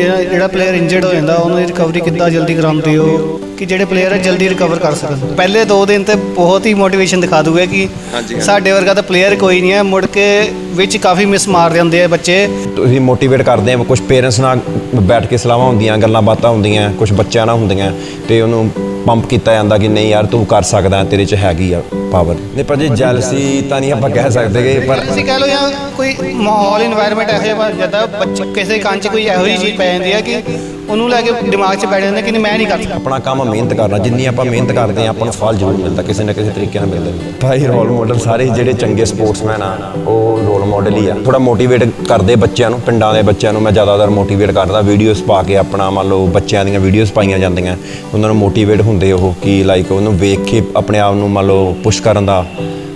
ਜਿਹੜਾ ਜਿਹੜਾ player injured ਹੋ ਜਾਂਦਾ ਉਹਨਾਂ ਰਿਕਵਰੀ ਕਿੱਦਾਂ ਜਲਦੀ ਕਰਾਉਂਦੇ ਹੋ? ਕਿ ਜਿਹੜੇ ਪਲੇਅਰ ਹੈ ਜਲਦੀ ਰਿਕਵਰ ਕਰ ਸਕਣ? ਪਹਿਲੇ 2 ਦਿਨ ਤੇ ਬਹੁਤ ਹੀ ਮੋਟੀਵੇਸ਼ਨ ਦਿਖਾ ਦੂਗਾ ਕਿ ਸਾਡੇ ਵਰਗਾ ਤਾਂ ਪਲੇਅਰ ਕੋਈ ਨਹੀਂ ਹੈ। ਮੁੜ ਕੇ ਵਿੱਚ ਕਾਫੀ ਮਿਸ ਮਾਰ ਜਾਂਦੇ ਆ ਬੱਚੇ। ਤੁਸੀਂ ਮੋਟੀਵੇਟ ਕਰਦੇ ਆ ਕੁਝ ਪੇਰੈਂਟਸ ਨਾਲ ਬੈਠ ਕੇ ਸਲਾਹਾਂ ਹੁੰਦੀਆਂ ਗੱਲਾਂ ਬਾਤਾਂ ਹੁੰਦੀਆਂ ਕੁਝ ਬੱਚਿਆਂ ਨਾਲ ਹੁੰਦੀਆਂ ਤੇ ਉਹਨੂੰ ਪੰਪ ਕੀਤਾ ਜਾਂਦਾ ਕਿ ਨਹੀਂ ਯਾਰ ਤੂੰ ਕਰ ਸਕਦਾ ਤੇਰੇ 'ਚ ਹੈਗੀ ਆ ਪਾਵਰ ਨਹੀਂ ਪਰ ਜੇ ਜੈਲਸੀ ਤਾਂ ਨਹੀਂ ਆਪਾਂ ਕਹਿ ਸਕਦੇ ਪਰ ਤੁਸੀਂ ਕਹ ਲਓ ਜਾਂ ਕੋਈ ਮਾਹੌਲ এনवायरमेंट ਇਹੋ ਜਿਹਾ ਜਦਾਂ ਬੱਚੇ ਕਿਸੇ ਕੰਨ 'ਚ ਕੋਈ ਇਹੋ ਜਿਹੀ ਪੈ ਜਾਂਦੀ ਆ ਕਿ ਉਹਨੂੰ ਲੈ ਕੇ ਦਿਮਾਗ 'ਚ ਬੈਠ ਜਾਂਦਾ ਕਿ ਨਹੀਂ ਮੈਂ ਨਹੀਂ ਕਰ ਸਕਦਾ। ਆਪਣਾ ਕੰਮ ਮਿਹਨਤ ਕਰਨਾ ਜਿੰਨੀ ਆਪਾਂ ਮਿਹਨਤ ਕਰਦੇ ਆ ਆਪਾਂ ਨੂੰ ਫਲ ਜ਼ਰੂਰ ਮਿਲਦਾ ਕਿਸੇ ਨਾ ਕਿਸੇ ਤਰੀਕੇ ਨਾਲ ਮਿਲਦਾ। ਭਾਈ ਰੋਲ ਮਾਡਲ ਸਾਰੇ ਜਿਹੜੇ ਚੰਗੇ ਸਪੋਰਟਸਮੈਨ ਆ ਉਹ ਰੋਲ ਮਾਡਲ ਹੀ ਆ। ਥੋੜਾ ਮੋਟੀਵੇਟ ਕਰਦੇ ਬੱਚਿਆਂ ਨੂੰ ਪਿੰਡਾਂ ਦੇ ਬੱਚਿਆਂ ਨੂੰ ਮੈਂ ਜ਼ਿਆਦਾਤਰ ਮੋਟੀਵੇਟ ਕਰਦਾ। ਵੀਡੀਓਜ਼ ਪਾ ਕੇ ਆਪਣਾ ਮੰਨ ਲਓ ਬੱਚਿਆਂ ਦੀਆਂ ਵੀਡੀਓਜ਼ ਪਾਈਆਂ ਜਾਂਦੀਆਂ। ਉਹਨਾਂ ਨੂੰ ਮੋਟੀਵੇਟ ਹੁੰਦੇ ਉਹ ਕਿ ਲਾਈਕ ਉਹਨੂੰ ਵੇਖ ਕੇ ਆਪਣੇ ਆਪ ਨੂੰ ਮੰਨ ਲਓ ਪੁਸ਼ ਕਰਨ ਦਾ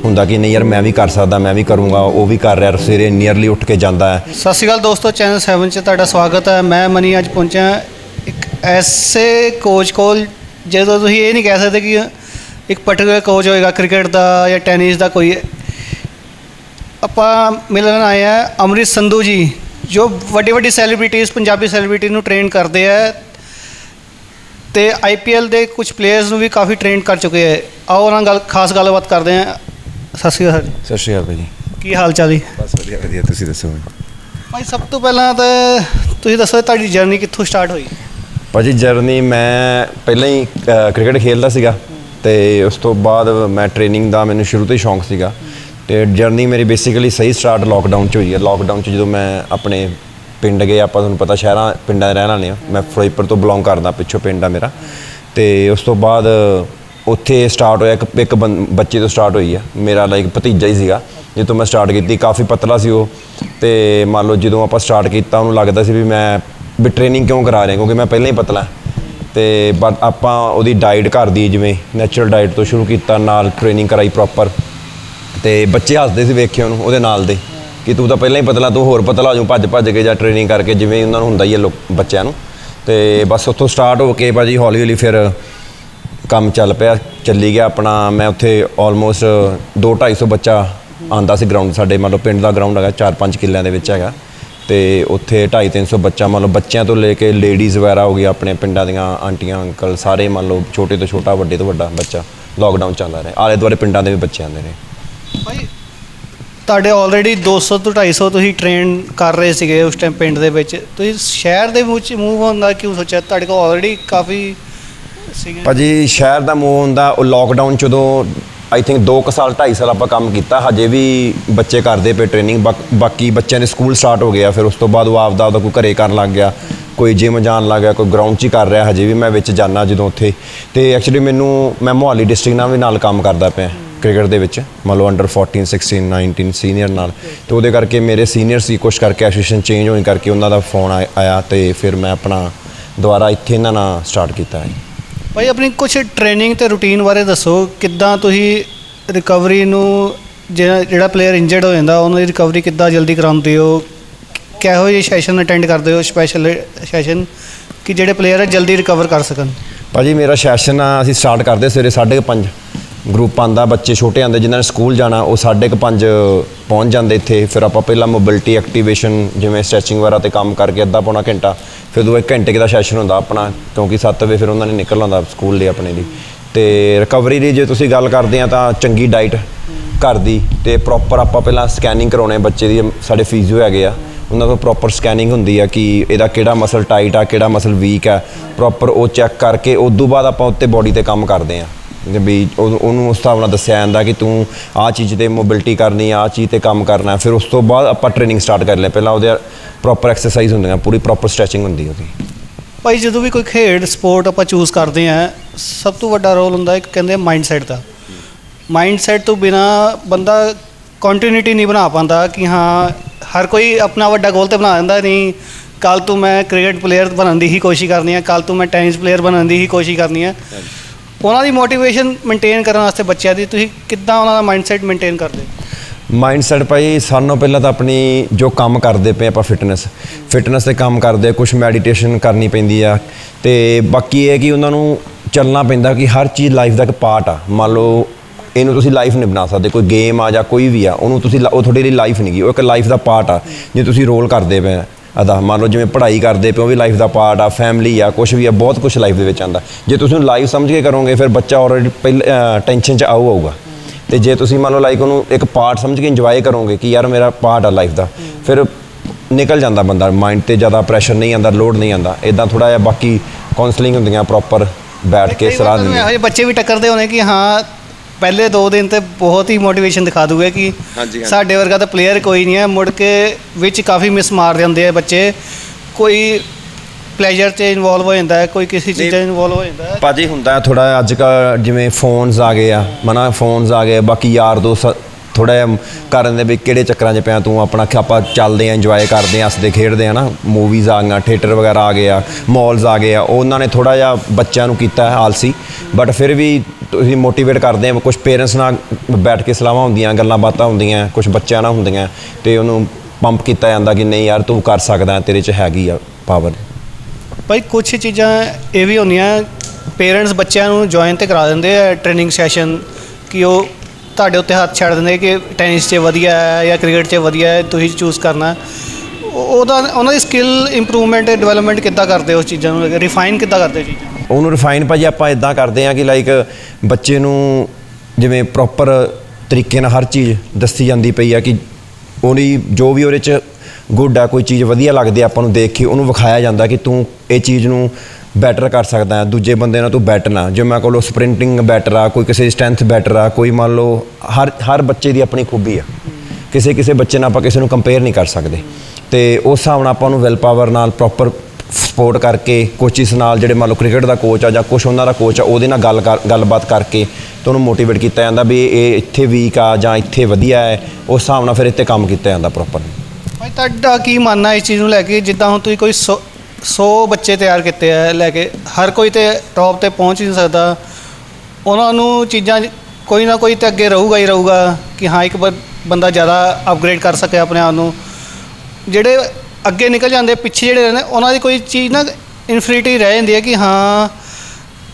ਹੁੰਦਾ ਕਿ ਨਹੀਂ ਯਾਰ ਮੈਂ ਵੀ ਕਰ ਸਕਦਾ, ਮੈਂ ਵੀ ਕਰੂੰਗਾ, ਉਹ ਵੀ ਕਰ ਰਿਹਾ, ਸਵੇਰੇ ਨੀਅਰਲੀ ਉੱਠ ਕੇ ਜਾਂਦਾ ਹੈ। ਸਤਿ ਸ਼੍ਰੀ ਅਕਾਲ ਦੋਸਤੋ ਚੈਨਲ 7 'ਚ ਤੁਹਾਡਾ ਸਵਾਗਤ ਹੈ। ਮੈਂ ਮਨੀ ਅੱਜ ਪਹੁੰਚਿਆ ਇੱਕ ਐਸੇ ਕੋਚ ਕੋਲ, ਜਦੋਂ ਤੁਸੀਂ ਇਹ ਨਹੀਂ ਕਹਿ ਸਕਦੇ ਕਿ ਇੱਕ ਪਾਰਟਿਕੂਲਰ ਕੋਚ ਹੋਏਗਾ ਕ੍ਰਿਕਟ ਦਾ ਜਾਂ ਟੈਨਿਸ ਦਾ ਕੋਈ। ਆਪਾਂ ਮਿਲਣ ਆਏ ਆ ਅੰਮ੍ਰਿਤ ਸੰਧੂ ਜੀ, ਜੋ ਵੱਡੀ ਵੱਡੀ ਸੈਲੀਬ੍ਰਿਟੀਜ਼ ਪੰਜਾਬੀ ਸੈਲੀਬ੍ਰਿਟੀ ਨੂੰ ਟ੍ਰੇਨ ਕਰਦੇ ਆ ਤੇ ਆਈਪੀਐਲ ਦੇ ਕੁਝ ਪਲੇਅਰਸ ਨੂੰ ਵੀ ਕਾਫੀ ਟ੍ਰੇਨ ਕਰ ਚੁੱਕੇ ਆ। ਆਓ ਉਹਨਾਂ ਨਾਲ ਗੱਲ ਖਾਸ ਗੱਲਬਾਤ ਕਰਦੇ ਆ। ਸਤਿ ਸ਼੍ਰੀ ਅਕਾਲ ਜੀ। ਸਤਿ ਸ਼੍ਰੀ ਅਕਾਲ ਭਾਜੀ। ਕੀ ਹਾਲ ਚਾਲ ਜੀ? ਬਸ ਵਧੀਆ ਵਧੀਆ। ਤੁਸੀਂ ਦੱਸੋ ਭਾਈ ਸਭ ਤੋਂ ਪਹਿਲਾਂ ਤਾਂ ਤੁਸੀਂ ਦੱਸੋ ਤੁਹਾਡੀ ਜਰਨੀ ਕਿੱਥੋਂ ਸਟਾਰਟ ਹੋਈ? ਭਾਜੀ ਜਰਨੀ ਮੈਂ ਪਹਿਲਾਂ ਹੀ ਕ੍ਰਿਕਟ ਖੇਡਦਾ ਸੀਗਾ। ਤੇ ਉਸ ਤੋਂ ਬਾਅਦ ਮੈਂ ਟ੍ਰੇਨਿੰਗ ਦਾ ਮੈਨੂੰ ਸ਼ੁਰੂ ਤੋਂ ਹੀ ਸ਼ੌਂਕ ਸੀਗਾ। ਤੇ ਜਰਨੀ ਮੇਰੀ ਬੇਸਿਕਲੀ ਸਹੀ ਸਟਾਰਟ ਲੋਕਡਾਊਨ 'ਚ ਹੋਈ ਹੈ। ਲੋਕਡਾਊਨ 'ਚ ਜਦੋਂ ਮੈਂ ਆਪਣੇ ਪਿੰਡ ਗਏ, ਆਪਾਂ ਤੁਹਾਨੂੰ ਪਤਾ ਸ਼ਹਿਰਾਂ, ਪਿੰਡਾਂ ਦੇ ਰਹਿਣ ਵਾਲੇ ਹਾਂ। ਮੈਂ ਫਿਰੋਜ਼ਪੁਰ ਤੋਂ ਬਿਲੋਂਗ ਕਰਦਾ, ਪਿੱਛੋਂ ਪਿੰਡ ਆ ਮੇਰਾ। ਤੇ ਉਸ ਤੋਂ ਬਾਅਦ ਉੱਥੇ ਸਟਾਰਟ ਹੋਇਆ, ਇੱਕ ਇੱਕ ਬੰ- ਬੱਚੇ ਤੋਂ ਸਟਾਰਟ ਹੋਈ ਆ। ਮੇਰਾ ਲਾਈਕ ਭਤੀਜਾ ਹੀ ਸੀਗਾ ਜਦੋਂ ਮੈਂ ਸਟਾਰਟ ਕੀਤੀ, ਕਾਫੀ ਪਤਲਾ ਸੀ ਉਹ। ਤੇ ਮੰਨ ਲਓ ਜਦੋਂ ਆਪਾਂ ਸਟਾਰਟ ਕੀਤਾ, ਉਹਨੂੰ ਲੱਗਦਾ ਸੀ ਵੀ ਮੈਂ ਵੀ ਟ੍ਰੇਨਿੰਗ ਕਿਉਂ ਕਰਾ ਰਿਹਾ, ਕਿਉਂਕਿ ਮੈਂ ਪਹਿਲਾਂ ਹੀ ਪਤਲਾ। ਤੇ ਬਟ ਆਪਾਂ ਉਹਦੀ ਡਾਈਟ ਘਰ ਦੀ, ਜਿਵੇਂ ਨੈਚੁਰਲ ਡਾਈਟ ਤੋਂ ਸ਼ੁਰੂ ਕੀਤਾ, ਨਾਲ ਟ੍ਰੇਨਿੰਗ ਕਰਾਈ ਪ੍ਰੋਪਰ ਤੇ ਬੱਚੇ ਹੱਸਦੇ ਸੀ ਵੇਖੇ ਉਹਨੂੰ, ਉਹਦੇ ਨਾਲ ਦੇ। ਕਿ ਤੂੰ ਤਾਂ ਪਹਿਲਾਂ ਹੀ ਪਤਲਾ, ਤੂੰ ਹੋਰ ਪਤਲਾ ਹੋ ਜਾਊ, ਭੱਜ ਭੱਜ ਕੇ ਜਾਂ ਟ੍ਰੇਨਿੰਗ ਕਰਕੇ ਜਿਵੇਂ ਉਹਨਾਂ ਨੂੰ ਹੁੰਦਾ ਹੀ ਹੈ ਲੋਕ, ਬੱਚਿਆਂ ਨੂੰ। ਤੇ ਬਸ ਉੱਥੋਂ ਸਟਾਰਟ ਹੋ ਕੇ ਭਾਜੀ ਹੌਲੀ ਹੌਲੀ ਫਿਰ ਕੰਮ ਚੱਲ ਪਿਆ, ਚੱਲੀ ਗਿਆ ਆਪਣਾ, ਮੈਂ ਉੱਥੇ ਆਲਮੋਸਟ 2 250 ਬੱਚਾ ਆਂਦਾ ਸੀ ਗਰਾਊਂਡ ਸਾਡੇ ਮੰਨ ਲਓ ਪਿੰਡ ਦਾ ਗਰਾਊਂਡ ਹੈਗਾ 4-5 ਕਿੱਲਿਆਂ ਦੇ ਵਿੱਚ ਹੈਗਾ। ਤੇ ਉੱਥੇ 2.5 300 ਬੱਚਾ ਮੰਨ ਲਓ ਬੱਚਿਆਂ ਤੋਂ ਲੈ ਕੇ ਲੇਡੀਜ਼ ਵਗੈਰਾ ਹੋ ਗਈ, ਆਪਣੇ ਪਿੰਡਾਂ ਦੀਆਂ ਆਂਟੀਆਂ, ਅੰਕਲ ਸਾਰੇ ਮੰਨ ਲਓ ਛੋਟੇ ਤੋਂ ਛੋਟਾ, ਵੱਡੇ ਤੋਂ ਵੱਡਾ ਬੱਚਾ ਲਾਕਡਾਊਨ ਚੱਲਦਾ ਰਿਹਾ। ਆਲੇ ਦੁਆਲੇ ਪਿੰਡਾਂ ਦੇ ਵੀ ਬੱਚੇ ਆਉਂਦੇ ਨੇ ਭਾਈ ਤੁਹਾਡੇ ਆਲਰੇਡੀ 200 ਤੋਂ 250 ਤੁਸੀਂ ਟ੍ਰੇਨ ਕਰ ਰਹੇ ਸੀਗੇ ਉਸ ਟਾਈਮ ਪਿੰਡ ਦੇ ਵਿੱਚ। ਤੁਸੀਂ ਸ਼ਹਿਰ ਦੇ ਵਿੱਚ ਮੂਵ ਹੋਣ ਦਾ ਕਿਉਂ ਸੋਚਿਆ? ਤੁਹਾਡੇ ਕੋਲ ਆਲਰੇਡੀ ਕਾਫੀ ਸੀਗੇ। ਭਾਜੀ, ਸ਼ਹਿਰ ਦਾ ਮੂਵ ਹੁੰਦਾ, ਉਹ ਲੋਕਡਾਊਨ ਚ ਉਦੋਂ ਆਈ ਥਿੰਕ 2 ਕੁ ਸਾਲ 2.5 ਸਾਲ ਆਪਾਂ ਕੰਮ ਕੀਤਾ। ਹਜੇ ਵੀ ਬੱਚੇ ਕਰਦੇ ਪਏ ਟ੍ਰੇਨਿੰਗ ਬਾਕੀ ਬੱਚਿਆਂ ਦੇ ਸਕੂਲ ਸਟਾਰਟ ਹੋ ਗਿਆ। ਫਿਰ ਉਸ ਤੋਂ ਬਾਅਦ ਉਹ ਆਪਦਾ ਆਪਦਾ ਕੋਈ ਘਰੇ ਕਰਨ ਲੱਗ ਗਿਆ, ਕੋਈ ਜਿਮ ਜਾਣ ਲੱਗ ਗਿਆ, ਕੋਈ ਗਰਾਊਂਡ 'ਚ ਹੀ ਕਰ ਰਿਹਾ। ਹਜੇ ਵੀ ਮੈਂ ਵਿੱਚ ਜਾਣਾ ਜਦੋਂ ਉੱਥੇ। ਤੇ ਐਕਚੁਅਲੀ ਮੈਨੂੰ, ਮੈਂ ਮੋਹਾਲੀ ਡਿਸਟ੍ਰਿਕਟ ਨਾਲ ਵੀ ਨਾਲ ਕੰਮ ਕਰਦਾ ਪਿਆ। ਕ੍ਰਿਕਟ ਦੇ ਵਿੱਚ ਮੰਨ ਲਓ ਅੰਡਰ 14 16 19 ਸੀਨੀਅਰ ਨਾਲ। ਤੇ ਉਹਦੇ ਕਰਕੇ ਮੇਰੇ ਸੀਨੀਅਰ ਸੀ ਕੁਛ ਕਰਕੇ ਐਸੋਸੀਏਸ਼ਨ ਚੇਂਜ ਹੋਣ ਕਰਕੇ ਉਹਨਾਂ ਦਾ ਫੋਨ ਆਇਆ ਤੇ ਫਿਰ ਮੈਂ ਆਪਣਾ ਦੁਬਾਰਾ ਇੱਥੇ ਇਹਨਾਂ ਨਾਲ ਸਟਾਰਟ ਕੀਤਾ ਹੈ। ਭਾਈ ਆਪਣੀ ਕੁਝ ਟ੍ਰੇਨਿੰਗ ਤੇ ਰੂਟੀਨ ਬਾਰੇ ਦੱਸੋ। ਕਿੱਦਾਂ ਤੁਸੀਂ ਰਿਕਵਰੀ ਨੂੰ ਜਿਹੜਾ ਪਲੇਅਰ ਇੰਜਰਡ ਹੋ ਜਾਂਦਾ ਉਹਨਾਂ ਦੀ ਰਿਕਵਰੀ ਕਿੱਦਾਂ ਜਲਦੀ ਕਰਾਉਂਦੇ ਹੋ? ਕਿਹੋ ਜਿਹੇ ਸੈਸ਼ਨ ਅਟੈਂਡ ਕਰਦੇ ਹੋ? ਸਪੈਸ਼ਲ ਸੈਸ਼ਨ ਕਿ ਜਿਹੜੇ ਪਲੇਅਰ ਜਲਦੀ ਰਿਕਵਰ ਕਰ ਸਕਣ? ਭਾਜੀ ਮੇਰਾ ਸੈਸ਼ਨ ਆ ਅਸੀਂ ਸਟਾਰਟ ਕਰਦੇ ਸਵੇਰੇ 5:30 ਗਰੁੱਪ ਆਂਦਾ ਬੱਚੇ ਛੋਟੇ ਆਂਦੇ ਜਿਨ੍ਹਾਂ ਨੇ ਸਕੂਲ ਜਾਣਾ, ਉਹ 5:30 ਪਹੁੰਚ ਜਾਂਦੇ ਇੱਥੇ। ਫਿਰ ਆਪਾਂ ਪਹਿਲਾਂ ਮੋਬਿਲਿਟੀ ਐਕਟੀਵੇਸ਼ਨ ਜਿਵੇਂ ਸਟ੍ਰੈਚਿੰਗ ਵਗੈਰਾ ਤੇ ਕੰਮ ਕਰਕੇ ਅੱਧਾ ਪੌਣਾ ਘੰਟਾ, ਫਿਰ ਦੋ ਇੱਕ ਘੰਟੇ ਕੁ ਦਾ ਸੈਸ਼ਨ ਹੁੰਦਾ ਆਪਣਾ, ਕਿਉਂਕਿ 7 ਵਜੇ ਫਿਰ ਉਹਨਾਂ ਨੇ ਨਿਕਲ ਆਉਂਦਾ ਸਕੂਲ ਲਈ ਆਪਣੇ ਲਈ। ਤੇ ਰਿਕਵਰੀ ਦੀ ਜੇ ਤੁਸੀਂ ਗੱਲ ਕਰਦੇ ਆ ਤਾਂ ਚੰਗੀ ਡਾਈਟ ਘਰ ਦੀ ਤੇ ਪ੍ਰੋਪਰ ਆਪਾਂ ਪਹਿਲਾਂ ਸਕੈਨਿੰਗ ਕਰਾਉਣੇ ਬੱਚੇ ਦੀ, ਸਾਡੇ ਫਿਜ਼ੀਓ ਹੈਗੇ ਆ। ਉਹਨਾਂ ਤੋਂ ਪ੍ਰੋਪਰ ਸਕੈਨਿੰਗ ਹੁੰਦੀ ਆ ਕਿ ਇਹਦਾ ਕਿਹੜਾ ਮਸਲ ਟਾਈਟ ਆ, ਕਿਹੜਾ ਮਸਲ ਵੀਕ ਆ। ਪ੍ਰੋਪਰ ਉਹ ਚੈੱਕ ਕਰਕੇ ਉਸ ਤੋਂ ਬਾਅਦ ਆਪਾਂ ਉੱਤੇ ਬੋਡੀ ਤੇ ਕੰਮ ਕਰਦੇ ਆ। ਵੀ ਉਹ- ਉਹਨੂੰ ਉਸ ਹਿਸਾਬ ਨਾਲ ਦੱਸਿਆ ਜਾਂਦਾ ਕਿ ਤੂੰ ਆਹ ਚੀਜ਼ ਤੇ ਮੋਬਿਲਿਟੀ ਕਰਨੀ ਆ, ਆਹ ਚੀਜ਼ ਤੇ ਕੰਮ ਕਰਨਾ ਫਿਰ ਉਸ ਤੋਂ ਬਾਅਦ ਆਪਾਂ ਟ੍ਰੇਨਿੰਗ ਸਟਾਰਟ ਕਰ ਲਿਆ। ਪਹਿਲਾਂ ਉਹਦੇ ਪ੍ਰੋਪਰ ਐਕਸਰਸਾਈਜ਼ ਹੁੰਦੀਆਂ, ਪੂਰੀ ਪ੍ਰੋਪਰ ਸਟ੍ਰੈਚਿੰਗ ਹੁੰਦੀ ਉਹਦੀ। ਭਾਈ, ਜਦੋਂ ਵੀ ਕੋਈ ਖੇਡ ਸਪੋਰਟ ਆਪਾਂ ਚੂਜ਼ ਕਰਦੇ ਆ ਸਭ ਤੋਂ ਵੱਡਾ ਰੋਲ ਹੁੰਦਾ ਇੱਕ ਕਹਿੰਦੇ ਮਾਈਂਡਸੈਟ ਦਾ। ਮਾਈਂਡਸੈਟ ਤੋਂ ਬਿਨਾ ਬੰਦਾ ਕੰਟੀਨਿਊਟੀ ਨਹੀਂ ਬਣਾ ਪਾਉਂਦਾ ਕਿ ਹਾਂ, ਹਰ ਕੋਈ ਆਪਣਾ ਵੱਡਾ ਗੋਲ ਤੇ ਬਣਾ ਦਿੰਦਾ ਨਹੀਂ। ਕੱਲ ਤੋਂ ਮੈਂ ਕ੍ਰਿਕਟ ਪਲੇਅਰ ਬਣਨ ਦੀ ਹੀ ਕੋਸ਼ਿਸ਼ ਕਰਨੀ ਹੈ ਕੱਲ ਤੋਂ ਮੈਂ ਟੈਨਿਸ ਪਲੇਅਰ ਬਣਨ ਦੀ ਹੀ ਕੋਸ਼ਿਸ਼ ਕਰਨੀ ਹੈ। ਉਹਨਾਂ ਦੀ ਮੋਟੀਵੇਸ਼ਨ ਮੇਨਟੇਨ ਕਰਨ ਵਾਸਤੇ ਬੱਚਿਆਂ ਦੀ ਤੁਸੀਂ ਕਿੱਦਾਂ ਉਹਨਾਂ ਦਾ ਮਾਈਂਡਸੈਟ ਮੇਨਟੇਨ ਕਰਦੇ? ਮਾਈਂਡਸੈਟ ਭਾਈ ਸਾਨੂੰ ਪਹਿਲਾਂ ਤਾਂ ਆਪਣੀ ਜੋ ਕੰਮ ਕਰਦੇ ਪਏ ਆਪਾਂ ਫਿਟਨੈਸ ਫਿਟਨੈਸ ਤੇ ਕੰਮ ਕਰਦੇ ਕੁਝ ਮੈਡੀਟੇਸ਼ਨ ਕਰਨੀ ਪੈਂਦੀ ਆ। ਤੇ ਬਾਕੀ ਇਹ ਕਿ ਉਹਨਾਂ ਨੂੰ ਚੱਲਣਾ ਪੈਂਦਾ ਕਿ ਹਰ ਚੀਜ਼ ਲਾਈਫ ਦਾ ਇੱਕ ਪਾਰਟ ਆ। ਮੰਨ ਲਓ ਇਹਨੂੰ ਤੁਸੀਂ ਲਾਈਫ ਨਹੀਂ ਬਣਾ ਸਕਦੇ ਕੋਈ ਗੇਮ ਆ ਜਾਂ ਕੋਈ ਵੀ ਆ ਉਹਨੂੰ ਤੁਸੀਂ ਲਾ- ਉਹ ਤੁਹਾਡੇ ਲਈ ਲਾਈਫ ਨਹੀਂ ਗੀ ਉਹ ਇੱਕ ਲਾਈਫ ਦਾ ਪਾਰਟ ਆ ਜੇ ਤੁਸੀਂ ਰੋਲ ਕਰਦੇ ਪਏ ਆ, ਅਦਾ ਮੰਨ ਲਓ ਜਿਵੇਂ ਪੜ੍ਹਾਈ ਕਰਦੇ ਪਿਓ ਵੀ ਲਾਈਫ ਦਾ ਪਾਰਟ ਆ ਫੈਮਿਲੀ ਆ ਕੁਝ ਵੀ ਆ ਬਹੁਤ ਕੁਝ ਲਾਈਫ ਦੇ ਵਿੱਚ ਆਂਦਾ ਜੇ ਤੁਸੀਂ ਉਹਨੂੰ ਲਾਈਫ ਸਮਝ ਕੇ ਕਰੋਗੇ ਫਿਰ ਬੱਚਾ ਆਲਰੇਡੀ ਪਹਿਲੇ ਟੈਨਸ਼ਨ 'ਚ ਆਊ ਆਊਗਾ ਤੇ ਜੇ ਤੁਸੀਂ ਮੰਨ ਲਓ ਲਾਈਕ ਉਹਨੂੰ ਇੱਕ ਪਾਰਟ ਸਮਝ ਕੇ ਇੰਜੋਏ ਕਰੋਗੇ ਕਿ ਯਾਰ ਮੇਰਾ ਪਾਰਟ ਆ ਲਾਈਫ ਦਾ ਫਿਰ ਨਿਕਲ ਜਾਂਦਾ ਬੰਦਾ ਮਾਈਂਡ ਤੇ ਜ਼ਿਆਦਾ ਪ੍ਰੈਸ਼ਰ ਨਹੀਂ ਆਂਦਾ ਲੋਡ ਨਹੀਂ ਆਂਦਾ ਇਦਾਂ ਥੋੜਾ ਜਿਹਾ ਬਾਕੀ ਕਾਉਂਸਲਿੰਗ ਹੁੰਦੀਆਂ ਪ੍ਰੋਪਰ ਬੈਠ ਕੇ ਸਲਾਹ ਦਿੰਦੇ ਬੱਚੇ ਵੀ ਟੱਕਰਦੇ ਹੋਣੇ ਕਿ ਹਾਂ ਪਹਿਲੇ 2 ਦਿਨ ਤੇ ਬਹੁਤ ਹੀ ਮੋਟੀਵੇਸ਼ਨ ਦਿਖਾ ਦੂਗੇ ਕਿ ਹਾਂਜੀ, ਹਾਂਜੀ। ਸਾਡੇ ਵਰਗਾ ਤਾਂ ਪਲੇਅਰ ਕੋਈ ਨਹੀਂ ਹੈ। ਮੁੜ ਕੇ ਵਿੱਚ ਕਾਫੀ ਮਿਸ ਮਾਰ ਜਾਂਦੇ ਆ ਬੱਚੇ। ਕੋਈ ਪਲੇਜਰ 'ਚ ਇਨਵੋਲਵ ਹੋ ਜਾਂਦਾ ਹੈ ਕੋਈ ਕਿਸੇ ਚੀਜ਼ 'ਚ ਇਨਵੋਲਵ ਹੋ ਜਾਂਦਾ ਹੈ। ਭਾਜੀ ਹੁੰਦਾ ਥੋੜਾ ਅੱਜ ਕੱਲ੍ਹ ਜਿਵੇਂ ਫੋਨਸ ਆ ਗਏ ਆ ਮਨਾ ਫੋਨਸ ਆ ਗਏ ਬਾਕੀ ਯਾਰ ਦੋਸਤ ਥੋੜਾ ਜਿਹਾ ਕਰਨ ਦੇ ਵੀ ਕਿਹੜੇ ਚੱਕਰਾਂ 'ਚ ਪਿਆ ਤੂੰ ਆਪਣਾ ਕਿ ਆਪਾਂ ਚੱਲਦੇ ਆ ਇੰਜੋਏ ਕਰਦੇ ਆ ਹੱਸਦੇ, ਖੇਡਦੇ ਆ ਨਾ। ਮੂਵੀਜ਼ ਆ ਗਈਆਂ ਥੀਏਟਰ ਵਗੈਰਾ ਆ ਗਏ ਆ ਮਾਲਸ ਆ ਗਏ ਆ। ਉਹਨਾਂ ਨੇ ਥੋੜਾ ਜਿਹਾ ਬੱਚਿਆਂ ਨੂੰ ਕੀਤਾ ਹੈ ਆਲਸੀ। ਬਟ ਫਿਰ ਵੀ ਤੁਸੀਂ ਮੋਟੀਵੇਟ ਕਰਦੇ ਆ ਕੁਝ ਪੇਰੈਂਟਸ ਨਾਲ ਬੈਠ ਕੇ ਸਲਾਹਾਂ ਹੁੰਦੀਆਂ, ਗੱਲਾਂ ਬਾਤਾਂ ਹੁੰਦੀਆਂ ਕੁਝ ਬੱਚਿਆਂ ਨਾਲ ਹੁੰਦੀਆਂ ਤੇ ਉਹਨੂੰ ਪੰਪ ਕੀਤਾ ਜਾਂਦਾ ਕਿ ਨਹੀਂ ਯਾਰ ਤੂੰ ਕਰ ਸਕਦਾ ਤੇਰੇ 'ਚ ਹੈਗੀ ਆ ਪਾਵਰ ਭਾਈ ਕੁਝ ਚੀਜ਼ਾਂ ਇਹ ਵੀ ਹੁੰਦੀਆਂ ਪੇਰੈਂਟਸ ਬੱਚਿਆਂ ਨੂੰ ਜੁਆਇਨ ਤੇ ਕਰਾ ਦਿੰਦੇ ਆ ਟ੍ਰੇਨਿੰਗ ਸੈਸ਼ਨ ਕਿ ਉਹ ਤੁਹਾਡੇ ਉੱਤੇ ਹੱਥ ਛੱਡ ਦਿੰਦੇ ਕਿ ਟੈਨਿਸ 'ਚ ਵਧੀਆ ਹੈ ਜਾਂ ਕ੍ਰਿਕਟ 'ਚ ਵਧੀਆ ਹੈ, ਤੁਸੀਂ ਚੂਜ਼ ਕਰਨਾ। ਉਹਦਾ ਉਹਨਾਂ ਦੀ ਸਕਿੱਲ ਇੰਪਰੂਵਮੈਂਟ ਡਿਵੈਲਪਮੈਂਟ ਕਿੱਦਾਂ ਕਰਦੇ ਹੋ ਉਸ ਚੀਜ਼ਾਂ ਨੂੰ? ਰਿਫਾਈਨ ਕਿੱਦਾਂ ਕਰਦੇ ਹੋ ਚੀਜ਼ਾਂ ਉਹਨੂੰ ਰਿਫਾਈਨ ਭਾਜੀ ਆਪਾਂ ਇਦਾਂ ਕਰਦੇ ਆ ਕਿ ਲਾਈਕ ਬੱਚੇ ਨੂੰ ਜਿਵੇਂ ਪ੍ਰੋਪਰ ਤਰੀਕੇ ਨਾਲ ਹਰ ਚੀਜ਼ ਦੱਸੀ ਜਾਂਦੀ ਪਈ ਆ ਕਿ ਉਹਦੀ ਜੋ ਵੀ ਉਹਦੇ ਚ ਗੁੱਡ ਆ, ਕੋਈ ਚੀਜ਼ ਵਧੀਆ ਲੱਗਦੀ ਆ ਆਪਾਂ ਨੂੰ ਦੇਖ ਕੇ ਉਹਨੂੰ ਵਿਖਾਇਆ ਜਾਂਦਾ ਕਿ ਤੂੰ ਇਹ ਚੀਜ਼ ਨੂੰ ਬੈਟਰ ਕਰ ਸਕਦਾ ਹੈ, ਦੂਜੇ ਬੰਦੇ ਨਾਲ ਤੂੰ ਬੈਟਰ ਨਾ। ਜਿਵੇਂ ਮੈਂ ਕੋਲੋਂ ਸਪ੍ਰਿੰਟਿੰਗ ਬੈਟਰ ਆ, ਕੋਈ ਕਿਸੇ ਦੀ ਸਟਰੈਂਥ ਬੈਟਰ ਆ, ਕੋਈ ਮੰਨ ਲਓ ਹਰ ਹਰ ਬੱਚੇ ਦੀ ਆਪਣੀ ਖੂਬੀ ਆ। ਕਿਸੇ ਕਿਸੇ ਬੱਚੇ ਨਾਲ ਆਪਾਂ ਕਿਸੇ ਨੂੰ ਕੰਪੇਅਰ ਨਹੀਂ ਕਰ ਸਕਦੇ। ਤੇ ਉਸ ਹਿਸਾਬ ਨਾਲ ਆਪਾਂ ਨੂੰ ਵਿਲ ਪਾਵਰ ਨਾਲ ਪ੍ਰੋਪਰ ਸਪੋਰਟ ਕਰਕੇ ਕੋਚਿਸ ਨਾਲ ਜਿਹੜੇ ਮੰਨ ਲਓ ਕ੍ਰਿਕਟ ਦਾ ਕੋਚ ਆ ਜਾਂ ਕੁਛ ਉਹਨਾਂ ਦਾ ਕੋਚ ਆ, ਉਹਦੇ ਨਾਲ ਗੱਲ ਕਰ- ਗੱਲਬਾਤ ਕਰਕੇ ਤੇ ਉਹਨੂੰ ਮੋਟੀਵੇਟ ਕੀਤਾ ਜਾਂਦਾ ਵੀ ਇਹ ਇੱਥੇ ਵੀਕ ਆ ਜਾਂ ਇੱਥੇ ਵਧੀਆ ਹੈ। ਉਸ ਹਿਸਾਬ ਨਾਲ ਫਿਰ ਇੱਥੇ ਕੰਮ ਕੀਤਾ ਜਾਂਦਾ ਪ੍ਰੋਪਰ ਭਾਈ, ਤੁਹਾਡਾ ਕੀ ਮੰਨਣਾ ਇਸ ਚੀਜ਼ ਨੂੰ ਲੈ ਕੇ? ਜਿੱਦਾਂ ਹੁਣ ਤੁਸੀਂ ਕੋਈ 100 ਬੱਚੇ ਤਿਆਰ ਕੀਤੇ ਆ ਲੈ ਕੇ, ਹਰ ਕੋਈ ਤੇ ਟੌਪ ਤੇ ਪਹੁੰਚ ਨਹੀਂ ਸਕਦਾ। ਉਹਨਾਂ ਨੂੰ ਚੀਜ਼ਾਂ ਕੋਈ ਨਾ ਕੋਈ ਤੇ ਅੱਗੇ ਰਹੂਗਾ ਹੀ ਰਹੂਗਾ ਕਿ ਹਾਂ, ਇੱਕ ਬ- ਬੰਦਾ ਜ਼ਿਆਦਾ ਅਪਗ੍ਰੇਡ ਕਰ ਸਕੇ ਆਪਣੇ ਆਪ ਨੂੰ। ਜਿਹੜੇ ਅੱਗੇ ਨਿਕਲ ਜਾਂਦੇ, ਪਿੱਛੇ ਜਿਹੜੇ ਰਹਿੰਦੇ, ਉਹਨਾਂ ਦੀ ਕੋਈ ਚੀਜ਼ ਨਾ ਇਨਫੀਨਿਟੀ ਰਹਿ ਜਾਂਦੀ ਹੈ ਕਿ ਹਾਂ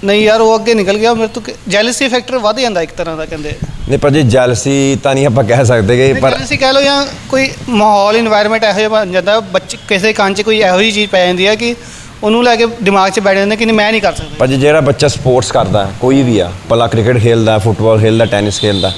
ਨਹੀਂ ਯਾਰ ਉਹ ਅੱਗੇ ਨਿਕਲ ਗਿਆ ਮੇਰੇ ਤੋਂ ਜੈਲਸੀ ਫੈਕਟਰ ਵੱਧ ਜਾਂਦਾ ਇੱਕ ਤਰ੍ਹਾਂ ਦਾ ਕਹਿੰਦੇ। ਨਹੀਂ ਪਰ ਜੀ ਜੈਲਸੀ ਤਾਂ ਨਹੀਂ ਆਪਾਂ ਕਹਿ ਸਕਦੇ ਕਿ ਪਰ ਅਸੀਂ ਕਹਿ ਲਓ ਜਾਂ ਕੋਈ ਮਾਹੌਲ ਇਨਵਾਇਰਨਮੈਂਟ ਇਹੋ ਜਿਹਾ ਬਣ ਜਾਂਦਾ ਬੱਚੇ ਕਿਸੇ ਕੰਨ 'ਚ ਕੋਈ ਇਹੋ ਜਿਹੀ ਚੀਜ਼ ਪੈ ਜਾਂਦੀ ਹੈ ਕਿ ਉਹਨੂੰ ਲੈ ਕੇ ਦਿਮਾਗ 'ਚ ਬੈਠ ਜਾਂਦੇ ਕਿ ਨਹੀਂ ਮੈਂ ਨਹੀਂ ਕਰ ਸਕਦਾ। ਪਰ ਜਿਹੜਾ ਬੱਚਾ ਸਪੋਰਟਸ ਕਰਦਾ ਕੋਈ ਵੀ ਆ ਭਲਾ ਕ੍ਰਿਕਟ ਖੇਲਦਾ ਫੁੱਟਬਾਲ ਖੇਲਦਾ ਟੈਨਿਸ ਖੇਲਦਾ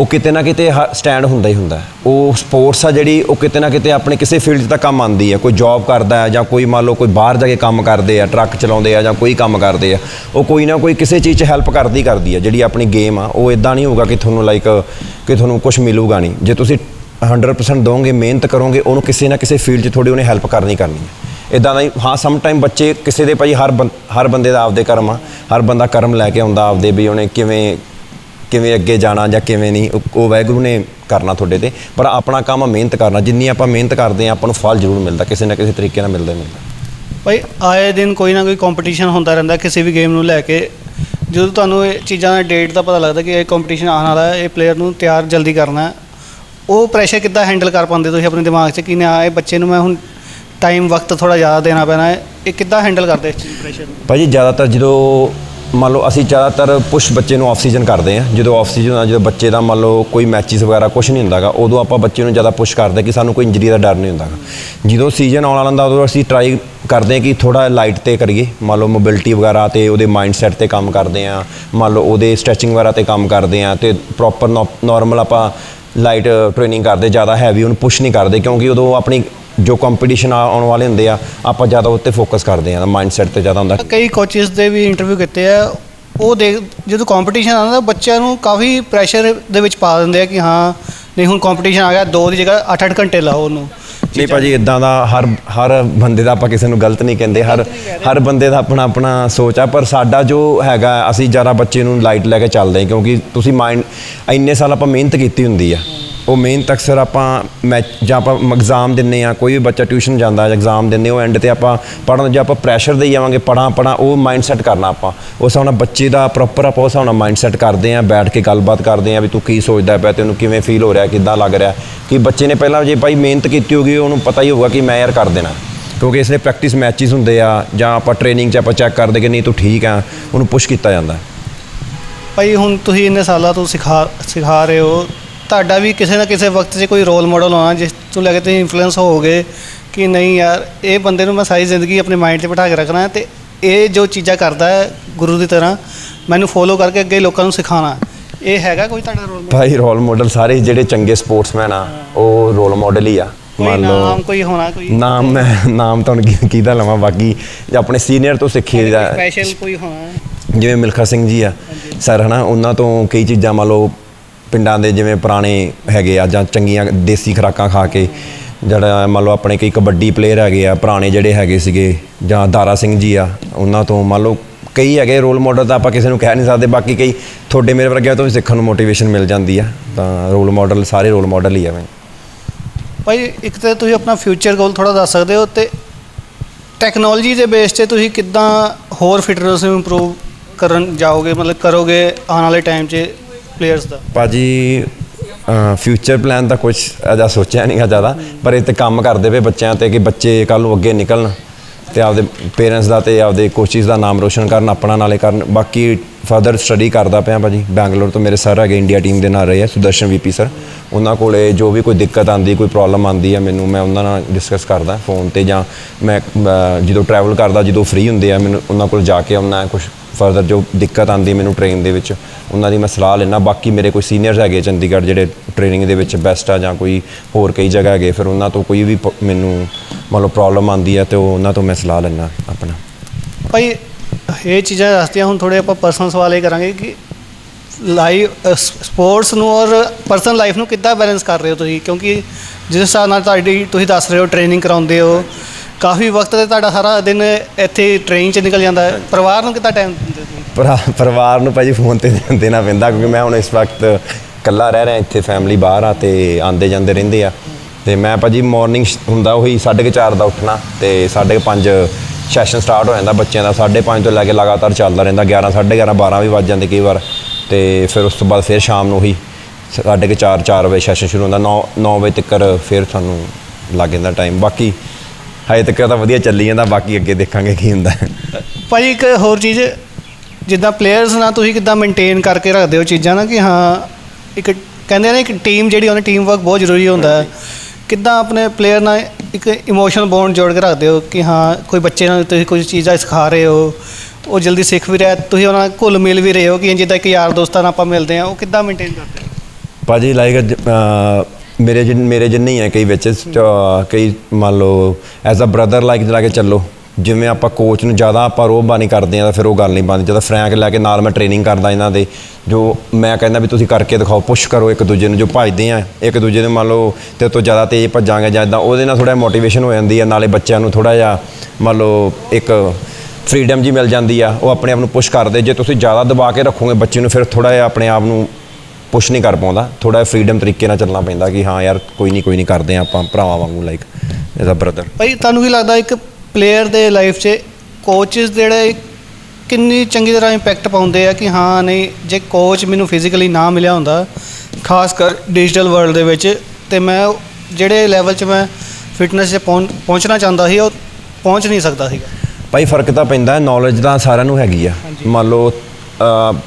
ਉਹ ਕਿਤੇ ਨਾ ਕਿਤੇ ਸਟੈਂਡ ਹੁੰਦਾ ਹੀ ਹੁੰਦਾ। ਉਹ ਸਪੋਰਟਸ ਆ ਜਿਹੜੀ, ਉਹ ਕਿਤੇ ਨਾ ਕਿਤੇ ਆਪਣੇ ਕਿਸੇ ਫੀਲਡ 'ਚ ਤਾਂ ਕੰਮ ਆਉਂਦੀ ਹੈ ਕੋਈ ਜੌਬ ਕਰਦਾ ਹੈ ਜਾਂ ਕੋਈ ਮੰਨ ਲਓ ਕੋਈ ਬਾਹਰ ਜਾ ਕੇ ਕੰਮ ਕਰਦੇ ਆ ਟਰੱਕ ਚਲਾਉਂਦੇ ਆ ਜਾਂ ਕੋਈ ਕੰਮ ਕਰਦੇ ਆ, ਉਹ ਕੋਈ ਨਾ ਕੋਈ ਕਿਸੇ ਚੀਜ਼ 'ਚ ਹੈਲਪ ਕਰਦੀ ਕਰਦੀ ਆ, ਜਿਹੜੀ ਆਪਣੀ ਗੇਮ ਆ। ਉਹ ਇਦਾਂ ਨਹੀਂ ਹੋਊਗਾ ਕਿ ਤੁਹਾਨੂੰ ਲਾਈਕ ਕਿ ਤੁਹਾਨੂੰ ਕੁਝ ਮਿਲੂਗਾ ਨਹੀਂ। ਜੇ ਤੁਸੀਂ 100% ਦੋਗੇ, ਮਿਹਨਤ ਕਰੋਗੇ, ਉਹਨੂੰ ਕਿਸੇ ਨਾ ਕਿਸੇ ਫੀਲਡ 'ਚ ਥੋੜੀ ਉਹਨੇ ਹੈਲਪ ਕਰਨੀ ਕਰਨੀ ਹੈ ਇਦਾਂ ਦਾ ਹਾਂ ਸਮ ਟਾਈਮ ਬੱਚੇ ਕਿਸੇ ਦੇ ਭਾਈ ਹਰ ਬੰ- ਹਰ ਬੰਦੇ ਦਾ ਆਪਦੇ ਕਰਮ ਆ। ਹਰ ਬੰਦਾ ਕਰਮ ਲੈ ਕੇ ਆਉਂਦਾ ਆਪਦੇ ਵੀ ਉਹਨੇ ਕਿਵੇਂ ਕਿਵੇਂ ਅੱਗੇ ਜਾਣਾ ਜਾਂ ਕਿਵੇਂ ਨਹੀਂ ਉਹ- ਉਹ ਵਾਹਿਗੁਰੂ ਨੇ ਕਰਨਾ ਤੁਹਾਡੇ ਤੇ। ਪਰ ਆਪਣਾ ਕੰਮ ਆ ਮਿਹਨਤ ਕਰਨਾ ਜਿੰਨੀ ਆਪਾਂ ਮਿਹਨਤ ਕਰਦੇ ਆ ਆਪਾਂ ਨੂੰ ਫਲ ਜ਼ਰੂਰ ਮਿਲਦਾ ਕਿਸੇ ਨਾ ਕਿਸੇ ਤਰੀਕੇ ਨਾਲ ਮਿਲਦਾ ਹੀ ਮਿਲਦਾ। ਭਾਈ ਆਏ ਦਿਨ ਕੋਈ ਨਾ ਕੋਈ ਕੰਪੀਟੀਸ਼ਨ ਹੁੰਦਾ ਰਹਿੰਦਾ ਕਿਸੇ ਵੀ ਗੇਮ ਨੂੰ ਲੈ ਕੇ। ਜਦੋਂ ਤੁਹਾਨੂੰ ਇਹ ਚੀਜ਼ਾਂ ਦਾ ਡੇਟ ਦਾ ਪਤਾ ਲੱਗਦਾ ਕਿ ਇਹ ਕੰਪੀਟੀਸ਼ਨ ਆਉਣ ਵਾਲਾ ਹੈ ਇਹ ਪਲੇਅਰ ਨੂੰ ਤਿਆਰ ਜਲਦੀ ਕਰਨਾ ਹੈ ਉਹ ਪ੍ਰੈਸ਼ਰ ਕਿੱਦਾਂ ਹੈਂਡਲ ਕਰ ਪਾਉਂਦੇ ਤੁਸੀਂ ਆਪਣੇ ਦਿਮਾਗ 'ਚ ਕਿ ਨਾ ਇਹ ਬੱਚੇ ਨੂੰ ਮੈਂ ਹੁਣ ਟਾਈਮ ਵਕਤ ਥੋੜਾ ਜ਼ਿਆਦਾ ਦੇਣਾ ਪੈਣਾ ਹੈ ਇਹ ਕਿੱਦਾਂ ਹੈਂਡਲ ਕਰਦੇ ਇਸ ਚੀਜ਼ ਪ੍ਰੈਸ਼ਰ ਨੂੰ? ਭਾਜੀ ਜ਼ਿਆਦਾਤਰ ਜਦੋਂ ਮੰਨ ਲਓ ਅਸੀਂ ਜ਼ਿਆਦਾਤਰ ਪੁਸ਼ ਬੱਚੇ ਨੂੰ ਆਫ ਸੀਜ਼ਨ ਕਰਦੇ ਆ ਜਦੋਂ ਆਫ ਸੀਜ਼ਨ ਹੁੰਦਾ ਜਦੋਂ ਬੱਚੇ ਦਾ ਮੰਨ ਲਓ ਕੋਈ ਮੈਚਿਸ ਵਗੈਰਾ ਕੁਝ ਨਹੀਂ ਹੁੰਦਾਗਾ, ਉਦੋਂ ਆਪਾਂ ਬੱਚੇ ਨੂੰ ਜ਼ਿਆਦਾ ਪੁਸ਼ ਕਰਦੇ ਕਿ ਸਾਨੂੰ ਕੋਈ ਇੰਜਰੀ ਦਾ ਡਰ ਨਹੀਂ ਹੁੰਦਾਗਾ। ਜਦੋਂ ਸੀਜ਼ਨ ਆਉਣ ਵਾਲਾ ਹੁੰਦਾ, ਉਦੋਂ ਅਸੀਂ ਟਰਾਈ ਕਰਦੇ ਆ ਕਿ ਥੋੜਾ ਲਾਈਟ ਤੇ ਕਰੀਏ। ਮੰਨ ਲਓ ਮੋਬਿਲਿਟੀ ਵਗੈਰਾ ਤੇ ਉਹਦੇ ਮਾਈਂਡ ਸੈਟ ਤੇ ਕੰਮ ਕਰਦੇ ਆ ਮੰਨ ਲਓ ਉਹਦੇ ਸਟ੍ਰੈਚਿੰਗ ਵਗੈਰਾ ਤੇ ਕੰਮ ਕਰਦੇ ਆ ਤੇ ਪ੍ਰੋਪਰ ਨਾਰਮਲ ਆਪਾਂ ਲਾਈਟ ਟ੍ਰੇਨਿੰਗ ਕਰਦੇ, ਜ਼ਿਆਦਾ ਹੈਵੀ ਉਹਨੂੰ ਪੁਸ਼ ਨਹੀਂ ਕਰਦੇ ਕਿਉਂਕਿ ਉਦੋਂ ਆਪਣੀ ਜੋ ਕੰਪੀਟੀਸ਼ਨ ਆਉਣ ਵਾਲੇ ਹੁੰਦੇ ਆ ਆਪਾਂ ਜ਼ਿਆਦਾ ਉੱਤੇ ਫੋਕਸ ਕਰਦੇ ਆ ਮਾਈਂਡ ਸੈਟ ਤੇ ਜ਼ਿਆਦਾ ਹੁੰਦਾ। ਕਈ ਕੋਚਿਸ ਦੇ ਵੀ ਇੰਟਰਵਿਊ ਕੀਤੇ ਆ ਉਹ ਦੇਖ ਜਦੋਂ ਕੰਪੀਟੀਸ਼ਨ ਆਉਂਦਾ ਬੱਚਿਆਂ ਨੂੰ ਕਾਫੀ ਪ੍ਰੈਸ਼ਰ ਦੇ ਵਿੱਚ ਪਾ ਦਿੰਦੇ ਆ ਕਿ ਹਾਂ ਨਹੀਂ ਹੁਣ ਕੰਪੀਟੀਸ਼ਨ ਆ ਗਿਆ ਦੋ ਦੀ ਜਗ੍ਹਾ 8-8 ਘੰਟੇ ਲਾਓ ਉਹਨੂੰ। ਨਹੀਂ ਭਾਜੀ ਇਦਾਂ ਦਾ ਹਰ ਹਰ ਬੰਦੇ ਦਾ ਆਪਾਂ ਕਿਸੇ ਨੂੰ ਗਲਤ ਨਹੀਂ ਕਹਿੰਦੇ ਹਰ ਹਰ ਬੰਦੇ ਦਾ ਆਪਣਾ ਆਪਣਾ ਸੋਚ ਆ ਪਰ ਸਾਡਾ ਜੋ ਹੈਗਾ ਅਸੀਂ ਜ਼ਿਆਦਾ ਬੱਚੇ ਨੂੰ ਲਾਈਟ ਲੈ ਕੇ ਚੱਲਦੇ ਕਿਉਂਕਿ ਤੁਸੀਂ ਮਾਈਂਡ ਇੰਨੇ ਸਾਲ ਆਪਾਂ ਮਿਹਨਤ ਕੀਤੀ ਹੁੰਦੀ ਆ। ਉਹ ਮਿਹਨਤ ਅਕਸਰ ਆਪਾਂ ਮੈਚ ਜਾਂ ਆਪਾਂ ਐਗਜ਼ਾਮ ਦਿੰਨੇ ਆ, ਕੋਈ ਵੀ ਬੱਚਾ ਟਿਊਸ਼ਨ ਜਾਂਦਾ ਜਾਂ ਐਗਜ਼ਾਮ ਦਿੰਦੇ ਉਹ ਐਂਡ ਤੇ ਆਪਾਂ ਪੜਨ ਜਾਂ ਆਪਾਂ ਪ੍ਰੈਸ਼ਰ ਦੇਈ ਜਾਵਾਂਗੇ ਪੜਾਂ ਪੜਾਂ ਉਹ ਮਾਈਂਡ ਸੈਟ ਕਰਨਾ ਆਪਾਂ। ਉਸ ਹਿਸਾਬ ਨਾਲ ਬੱਚੇ ਦਾ ਪ੍ਰੋਪਰ ਆਪਾਂ ਉਸ ਹਿਸਾਬ ਨਾਲ ਮਾਈਂਡ ਸੈਟ ਕਰਦੇ ਆ, ਬੈਠ ਕੇ ਗੱਲਬਾਤ ਕਰਦੇ ਆ ਵੀ ਤੂੰ ਕੀ ਸੋਚਦਾ ਪਿਆ, ਤੈਨੂੰ ਕਿਵੇਂ ਫੀਲ ਹੋ ਰਿਹਾ, ਕਿੱਦਾਂ ਲੱਗ ਰਿਹਾ। ਕਿ ਬੱਚੇ ਨੇ ਪਹਿਲਾਂ ਜੇ ਭਾਈ ਮਿਹਨਤ ਕੀਤੀ ਹੋਗੀ ਉਹਨੂੰ ਪਤਾ ਹੀ ਹੋਊਗਾ ਕਿ ਮੈਂ ਯਾਰ ਕਰ ਦੇਣਾ। ਕਿਉਂਕਿ ਇਸ ਲਈ ਪ੍ਰੈਕਟਿਸ ਮੈਚਿਸ ਹੁੰਦੇ ਆ, ਜਾਂ ਆਪਾਂ ਟ੍ਰੇਨਿੰਗ 'ਚ ਆਪਾਂ ਚੈੱਕ ਕਰਦੇ ਕਿ ਨਹੀਂ ਤੂੰ ਠੀਕ ਆ, ਉਹਨੂੰ ਪੁਸ਼ ਕੀਤਾ ਜਾਂਦਾ। ਭਾਈ ਹੁਣ ਤੁਸੀਂ ਇੰਨੇ ਸਾਲਾਂ ਤੋਂ ਸਿਖਾ ਸਿਖਾ ਰਹੇ ਹੋ ਤੁਹਾਡਾ ਵੀ ਕਿਸੇ ਨਾ ਕਿਸੇ ਵਕਤ 'ਚ ਕੋਈ ਰੋਲ ਮਾਡਲ ਹੋਣਾ ਜਿਸ ਤੋਂ ਲੈ ਕੇ ਤੁਸੀਂ ਇਨਫਲੂਐਂਸ ਹੋਵੋਗੇ ਕਿ ਨਹੀਂ ਯਾਰ ਇਹ ਬੰਦੇ ਨੂੰ ਮੈਂ ਸਾਰੀ ਜ਼ਿੰਦਗੀ ਆਪਣੇ ਮਾਈਂਡ 'ਤੇ ਬਿਠਾ ਕੇ ਰੱਖਣਾ ਹੈ ਤੇ ਇਹ ਜੋ ਚੀਜ਼ਾਂ ਕਰਦਾ ਹੈ ਗੁਰੂ ਦੀ ਤਰ੍ਹਾਂ ਮੈਨੂੰ ਫੋਲੋ ਕਰਕੇ ਅੱਗੇ ਲੋਕਾਂ ਨੂੰ ਸਿਖਾਉਣਾ। ਇਹ ਹੈਗਾ ਕੋਈ ਤੁਹਾਡਾ ਰੋਲ ਭਾਈ ਰੋਲ ਮਾਡਲ ਸਾਰੇ ਜਿਹੜੇ ਚੰਗੇ ਸਪੋਰਟਸਮੈਨ ਆ ਉਹ ਰੋਲ ਮਾਡਲ ਹੀ ਆ। ਮੰਨ ਲਓ ਨਾਮ ਕੋਈ ਹੋਣਾ ਕੋਈ? ਨਾਮ ਮੈਂ ਨਾਮ ਤੁਹਾਨੂੰ ਕੀ- ਕਿਹਦਾ ਲਵਾਂ ਬਾਕੀ ਆਪਣੇ ਸੀਨੀਅਰ ਤੋਂ ਸਿੱਖੀ ਦਾ ਸਪੈਸ਼ਲ ਕੋਈ ਹੋਣਾ? ਜਿਵੇਂ ਮਿਲਖਾ ਸਿੰਘ ਜੀ ਆ ਸਰ ਹਨਾ ਉਹਨਾਂ ਤੋਂ ਕਈ ਚੀਜ਼ਾਂ ਮੰਨ ਲਓ ਪਿੰਡਾਂ ਦੇ ਜਿਵੇਂ ਪੁਰਾਣੇ ਹੈਗੇ ਆ ਜਾਂ ਚੰਗੀਆਂ ਦੇਸੀ ਖੁਰਾਕਾਂ ਖਾ ਕੇ ਜਿਹੜਾ ਮੰਨ ਲਓ ਆਪਣੇ ਕਈ ਕਬੱਡੀ ਪਲੇਅਰ ਹੈਗੇ ਆ, ਪੁਰਾਣੇ ਜਿਹੜੇ ਹੈਗੇ ਸੀਗੇ ਜਾਂ ਦਾਰਾ ਸਿੰਘ ਜੀ ਆ, ਉਹਨਾਂ ਤੋਂ ਮੰਨ ਲਓ ਕਈ ਹੈਗੇ ਰੋਲ ਮਾਡਲ ਤਾਂ ਆਪਾਂ ਕਿਸੇ ਨੂੰ ਕਹਿ ਨਹੀਂ ਸਕਦੇ, ਬਾਕੀ ਕਈ ਤੁਹਾਡੇ ਮੇਰੇ ਵਰਗਿਆਂ ਤੋਂ ਵੀ ਸਿੱਖਣ ਨੂੰ ਮੋਟੀਵੇਸ਼ਨ ਮਿਲ ਜਾਂਦੀ ਆ, ਤਾਂ ਰੋਲ ਮਾਡਲ ਸਾਰੇ ਰੋਲ ਮਾਡਲ ਹੀ ਆ ਮੈਂ ਭਾਈ, ਇੱਕ ਤਾਂ ਤੁਸੀਂ ਆਪਣਾ ਫਿਊਚਰ ਗੋਲ ਥੋੜਾ ਦੱਸ ਸਕਦੇ ਹੋ ਤੇ ਟੈਕਨੋਲੋਜੀ ਦੇ ਬੇਸ ਤੇ ਤੁਸੀਂ ਕਿੱਦਾਂ ਹੋਰ ਫਿਟਨੈਸ ਨੂੰ ਇੰਪਰੂਵ ਕਰਨ ਜਾਓਗੇ, ਮਤਲਬ ਕਰੋਗੇ ਆਉਣ ਵਾਲੇ ਟਾਈਮ 'ਚ ਪਲੇਅਰਸ ਦਾ? ਭਾਜੀ ਫਿਊਚਰ ਪਲਾਨ ਤਾਂ ਕੁਝ ਅਜਾ ਸੋਚਿਆ ਨਹੀਂਗਾ ਜ਼ਿਆਦਾ, ਪਰ ਇਹ ਤੇ ਕੰਮ ਕਰਦੇ ਪਏ ਬੱਚਿਆਂ ਤੇ ਕਿ ਬੱਚੇ ਕੱਲ ਨੂੰ ਅੱਗੇ ਨਿਕਲਣ ਤੇ ਆਪਦੇ ਪੇਰੈਂਟਸ ਦਾ ਤੇ ਆਪਦੇ ਕੋਚਿਸ ਦਾ ਨਾਮ ਰੋਸ਼ਨ ਕਰਨ, ਆਪਣਾ ਨਾਲੇ ਕਰਨ। ਬਾਕੀ ਫਰਦਰ ਸਟੱਡੀ ਕਰਦਾ ਪਿਆ ਭਾਜੀ, ਬੈਂਗਲੌਰ ਤੋਂ ਮੇਰੇ ਸਰ ਹੈਗੇ, ਇੰਡੀਆ ਟੀਮ ਦੇ ਨਾਲ ਰਹੇ ਆ, ਸੁਦਰਸ਼ਨ ਵੀਪੀ ਸਰ ਉਹਨਾਂ ਕੋਲੇ ਜੋ ਵੀ ਕੋਈ ਦਿੱਕਤ ਆਂਦੀ ਕੋਈ ਪ੍ਰੋਬਲਮ ਆਂਦੀ ਆ, ਮੈਨੂੰ ਮੈਂ ਉਹਨਾਂ ਨਾਲ ਡਿਸਕਸ ਕਰਦਾ ਫੋਨ ਤੇ ਜਾਂ ਮੈਂ ਜਦੋਂ ਟਰੈਵਲ ਕਰਦਾ, ਜਦੋਂ ਫ੍ਰੀ ਹੁੰਦੇ ਆ, ਮੈਨੂੰ ਉਹਨਾਂ ਕੋਲ ਜਾ ਕੇ ਆਉਣਾ ਕੁਝ ਫਰਦਰ ਜੋ ਦਿੱਕਤ ਆਂਦੀ ਮੈਨੂੰ ਟ੍ਰੇਨ ਦੇ ਵਿੱਚ, ਉਹਨਾਂ ਦੀ ਮੈਂ ਸਲਾਹ ਲੈਣਾ ਬਾਕੀ ਮੇਰੇ ਕੋਈ ਸੀਨੀਅਰਸ ਹੈਗੇ ਚੰਡੀਗੜ੍ਹ ਜਿਹੜੇ ਟ੍ਰੇਨਿੰਗ ਦੇ ਵਿੱਚ ਬੈਸਟ ਆ ਜਾਂ ਕੋਈ ਹੋਰ ਕਈ ਜਗ੍ਹਾ ਹੈਗੇ, ਫਿਰ ਉਹਨਾਂ ਤੋਂ ਕੋਈ ਵੀ ਪ- ਮੈਨੂੰ ਮੰਨ ਲਓ ਪ੍ਰੋਬਲਮ ਆਂਦੀ ਹੈ ਤੇ ਉਹ ਉਹਨਾਂ ਤੋਂ ਮੈਂ ਸਲਾਹ ਲੈਣਾ ਆਪਣਾ। ਭਾਈ, ਇਹ ਚੀਜ਼ਾਂ ਦੱਸਦੀਆਂ, ਹੁਣ ਥੋੜੇ ਆਪਾਂ ਪਰਸਨਲ ਸਵਾਲ ਇਹ ਕਰਾਂਗੇ ਕਿ ਲਾਈਵ ਸਪੋਰਟਸ ਨੂੰ ਔਰ ਪਰਸਨਲ ਲਾਈਫ ਨੂੰ ਕਿੱਦਾਂ ਬੈਲੈਂਸ ਕਰ ਰਹੇ ਹੋ ਤੁਸੀਂ? ਕਿਉਂਕਿ ਜਿਸ ਹਿਸਾਬ ਨਾਲ ਤੁਹਾਡੀ, ਤੁਸੀਂ ਦੱਸ ਰਹੇ ਹੋ ਟ੍ਰੇਨਿੰਗ ਕਰਾਉਂਦੇ ਹੋ ਕਾਫੀ ਵਕਤ ਤੇ ਤੁਹਾਡਾ ਸਾਰਾ ਦਿਨ ਇੱਥੇ ਟ੍ਰੇਨ 'ਚ ਨਿਕਲ ਜਾਂਦਾ ਹੈ। ਪਰਿਵਾਰ ਨੂੰ ਕਿੱਦਾਂ ਟਾਈਮ ਦਿੰਦੇ ਤੁਸੀਂ? ਭਰਾ ਪਰਿਵਾਰ ਨੂੰ ਭਾਜੀ ਫੋਨ ਤੇ ਦੇਣਾ ਪੈਂਦਾ ਕਿਉਂਕਿ ਮੈਂ ਹੁਣ ਇਸ ਵਕਤ ਇਕੱਲਾ ਰਹਿ ਰਿਹਾ ਇੱਥੇ ਫੈਮਿਲੀ ਬਾਹਰ ਆ ਤੇ ਆਂਦੇ ਜਾਂਦੇ ਰਹਿੰਦੇ ਆ। ਤੇ ਮੈਂ ਭਾਜੀ ਮਾਰਨਿੰਗ ਹੁੰਦਾ ਉਹੀ 4:30 ਦਾ ਉੱਠਣਾ ਤੇ 5:30 ਸੈਸ਼ਨ ਸਟਾਰਟ ਹੋ ਜਾਂਦਾ ਬੱਚਿਆਂ ਦਾ। 5:30 ਤੋਂ ਲੈ ਕੇ ਲਗਾਤਾਰ ਚੱਲਦਾ ਰਹਿੰਦਾ 11 11:30 12 ਵੀ ਵੱਜ ਜਾਂਦੇ ਕਈ ਵਾਰ। ਤੇ ਫਿਰ ਉਸ ਤੋਂ ਬਾਅਦ ਫਿਰ ਸ਼ਾਮ ਨੂੰ ਉਹੀ 4:30 4 ਵਜੇ ਸੈਸ਼ਨ ਸ਼ੁਰੂ ਹੁੰਦਾ। 9 9 ਵਜੇ ਤੱਕ ਫਿਰ ਸਾਨੂੰ ਲੱਗ ਜਾਂਦਾ ਟਾਈਮ ਬਾਕੀ ਹਜੇ ਤੱਕ ਤਾਂ ਵਧੀਆ ਚੱਲੀ ਜਾਂਦਾ ਬਾਕੀ ਅੱਗੇ ਦੇਖਾਂਗੇ ਕੀ ਹੁੰਦਾ। ਭਾਜੀ ਇੱਕ ਹੋਰ ਚੀਜ਼ ਜਿੱਦਾਂ ਪਲੇਅਰਸ ਨਾਲ ਤੁਸੀਂ ਕਿੱਦਾਂ ਮੇਨਟੇਨ ਕਰਕੇ ਰੱਖਦੇ ਹੋ ਚੀਜ਼ਾਂ ਨਾ ਕਿ ਹਾਂ ਇੱਕ ਕਹਿੰਦੇ ਨੇ ਇੱਕ ਟੀਮ ਜਿਹੜੀ ਉਹਨੇ ਟੀਮ ਵਰਕ ਬਹੁਤ ਜ਼ਰੂਰੀ ਹੁੰਦਾ। ਹੈ ਕਿੱਦਾਂ ਆਪਣੇ ਪਲੇਅਰ ਨਾਲ ਇੱਕ ਇਮੋਸ਼ਨਲ ਬੌਂਡ ਜੋੜ ਕੇ ਰੱਖਦੇ ਹੋ ਕਿ ਹਾਂ ਕੋਈ ਬੱਚੇ ਨਾਲ ਤੁਸੀਂ ਕੁਝ ਚੀਜ਼ਾਂ ਸਿਖਾ ਰਹੇ ਹੋ ਉਹ ਜਲਦੀ ਸਿੱਖ ਵੀ ਰਿਹਾ ਤੁਸੀਂ ਉਹਨਾਂ ਨਾਲ ਘੁਲ ਮਿਲ ਵੀ ਰਹੇ ਹੋ ਕਿ ਜਿੱਦਾਂ ਇੱਕ ਯਾਰ ਦੋਸਤਾਂ ਨਾਲ ਆਪਾਂ ਮਿਲਦੇ ਆ ਉਹ ਕਿੱਦਾਂ ਮੇਨਟੇਨ ਕਰਦੇ ਹੋ? ਭਾਜੀ ਲਾਈਕ ਮੇਰੇ ਜਿੰਨ ਮੇਰੇ ਜਿੰਨੇ ਹੀ ਹੈ ਕਈ ਵਿੱਚ ਅਹ, ਕਈ ਮੰਨ ਲਓ ਐਜ਼ ਅ ਬ੍ਰਦਰ ਲਾਈਕ ਜਿਹੜਾ ਕੇ ਚੱਲੋ। ਜਿਵੇਂ ਆਪਾਂ ਕੋਚ ਨੂੰ ਜ਼ਿਆਦਾ ਆਪਾਂ ਰੋਹਬਾ ਕਰਦੇ ਆ ਤਾਂ ਫਿਰ ਉਹ ਗੱਲ ਨਹੀਂ ਬਣਦੀ। ਜਦੋਂ ਫਰੈਂਕ ਲੈ ਕੇ ਨਾਲ ਮੈਂ ਟ੍ਰੇਨਿੰਗ ਕਰਦਾ ਇਹਨਾਂ ਦੇ ਜੋ ਮੈਂ ਕਹਿੰਦਾ ਵੀ ਤੁਸੀਂ ਕਰਕੇ ਦਿਖਾਓ ਪੁਸ਼ ਕਰੋ ਇੱਕ ਦੂਜੇ ਨੂੰ ਜੋ ਭੱਜਦੇ ਆ। ਇੱਕ ਦੂਜੇ ਨੂੰ ਮੰਨ ਲਓ ਤੇ ਤੋਂ ਜ਼ਿਆਦਾ ਤੇਜ਼ ਭੱਜਾਂਗੇ ਜਾਂ ਇੱਦਾਂ ਉਹਦੇ ਨਾਲ ਥੋੜਾ ਮੋਟੀਵੇਸ਼ਨ ਹੋ ਜਾਂਦੀ ਆ ਨਾਲੇ ਬੱਚਿਆਂ ਨੂੰ ਥੋੜਾ ਜਿਹਾ ਮੰਨ ਲਓ ਇੱਕ ਫਰੀडम ਜੀ ਮਿਲ ਜਾਂਦੀ ਆ। ਉਹ ਆਪਣੇ ਆਪ ਨੂੰ ਪੁਸ਼ ਕਰਦੇ। ਜੇ ਤੁਸੀਂ ਜ਼ਿਆਦਾ ਦਬਾ ਕੇ ਰੱਖੋਗੇ ਬੱਚੇ ਨੂੰ ਫਿਰ ਥੋੜਾ ਜਿਹਾ ਆਪਣੇ ਆਪ ਨੂੰ ਪੁਸ਼ ਨਹੀਂ ਕਰ ਪਾਉਂਦਾ। ਥੋੜਾ ਫਰੀडम ਤਰੀਕੇ ਨਾਲ ਚੱਲਣਾ ਪੈਂਦਾ ਕਿ ਹਾਂ ਯਾਰ ਕੋਈ ਨਹੀਂ ਕੋਈ ਨਹੀਂ ਕਰਦੇ ਆਪਾਂ ਭਰਾਵਾਂ ਵਾਂਗੂ ਲਾਈਕ ਐਜ਼ ਅ ਬ੍ਰਦਰ ਭਾਈ ਤੁਹਾਨੂੰ ਕੀ ਲੱਗਦਾ ਇੱਕ ਪਲੇਅਰ ਦੇ ਲਾਈਫ 'ਚ ਕੋਚਸ ਜਿਹੜੇ ਕਿੰਨੀ ਚੰਗੀ ਤਰ੍ਹਾਂ ਇੰਪੈਕਟ ਪਾਉਂਦੇ ਆ ਕਿ ਹਾਂ ਨਹੀਂ ਜੇ ਕੋਚ ਮੈਨੂੰ ਫਿਜ਼ੀਕਲੀ ਨਾ ਮਿਲਿਆ ਹੁੰਦਾ ਖਾਸ ਕਰ ਡਿਜੀਟਲ ਵਰਲਡ ਦੇ ਵਿੱਚ ਤੇ ਮੈਂ ਜਿਹੜੇ ਲੈਵਲ 'ਚ ਮੈਂ ਫਿਟਨੈਸ 'ਚ ਪਹੁੰਚ- ਪਹੁੰਚਣਾ ਚਾਹੁੰਦਾ ਸੀ ਉਹ ਪਹੁੰਚ ਨਹੀਂ ਸਕਦਾ ਸੀਗਾ। ਭਾਈ ਫ਼ਰਕ ਤਾਂ ਪੈਂਦਾ ਨੌਲੇਜ ਤਾਂ ਸਾਰਿਆਂ ਨੂੰ ਹੈਗੀ ਆ। ਮੰਨ ਲਓ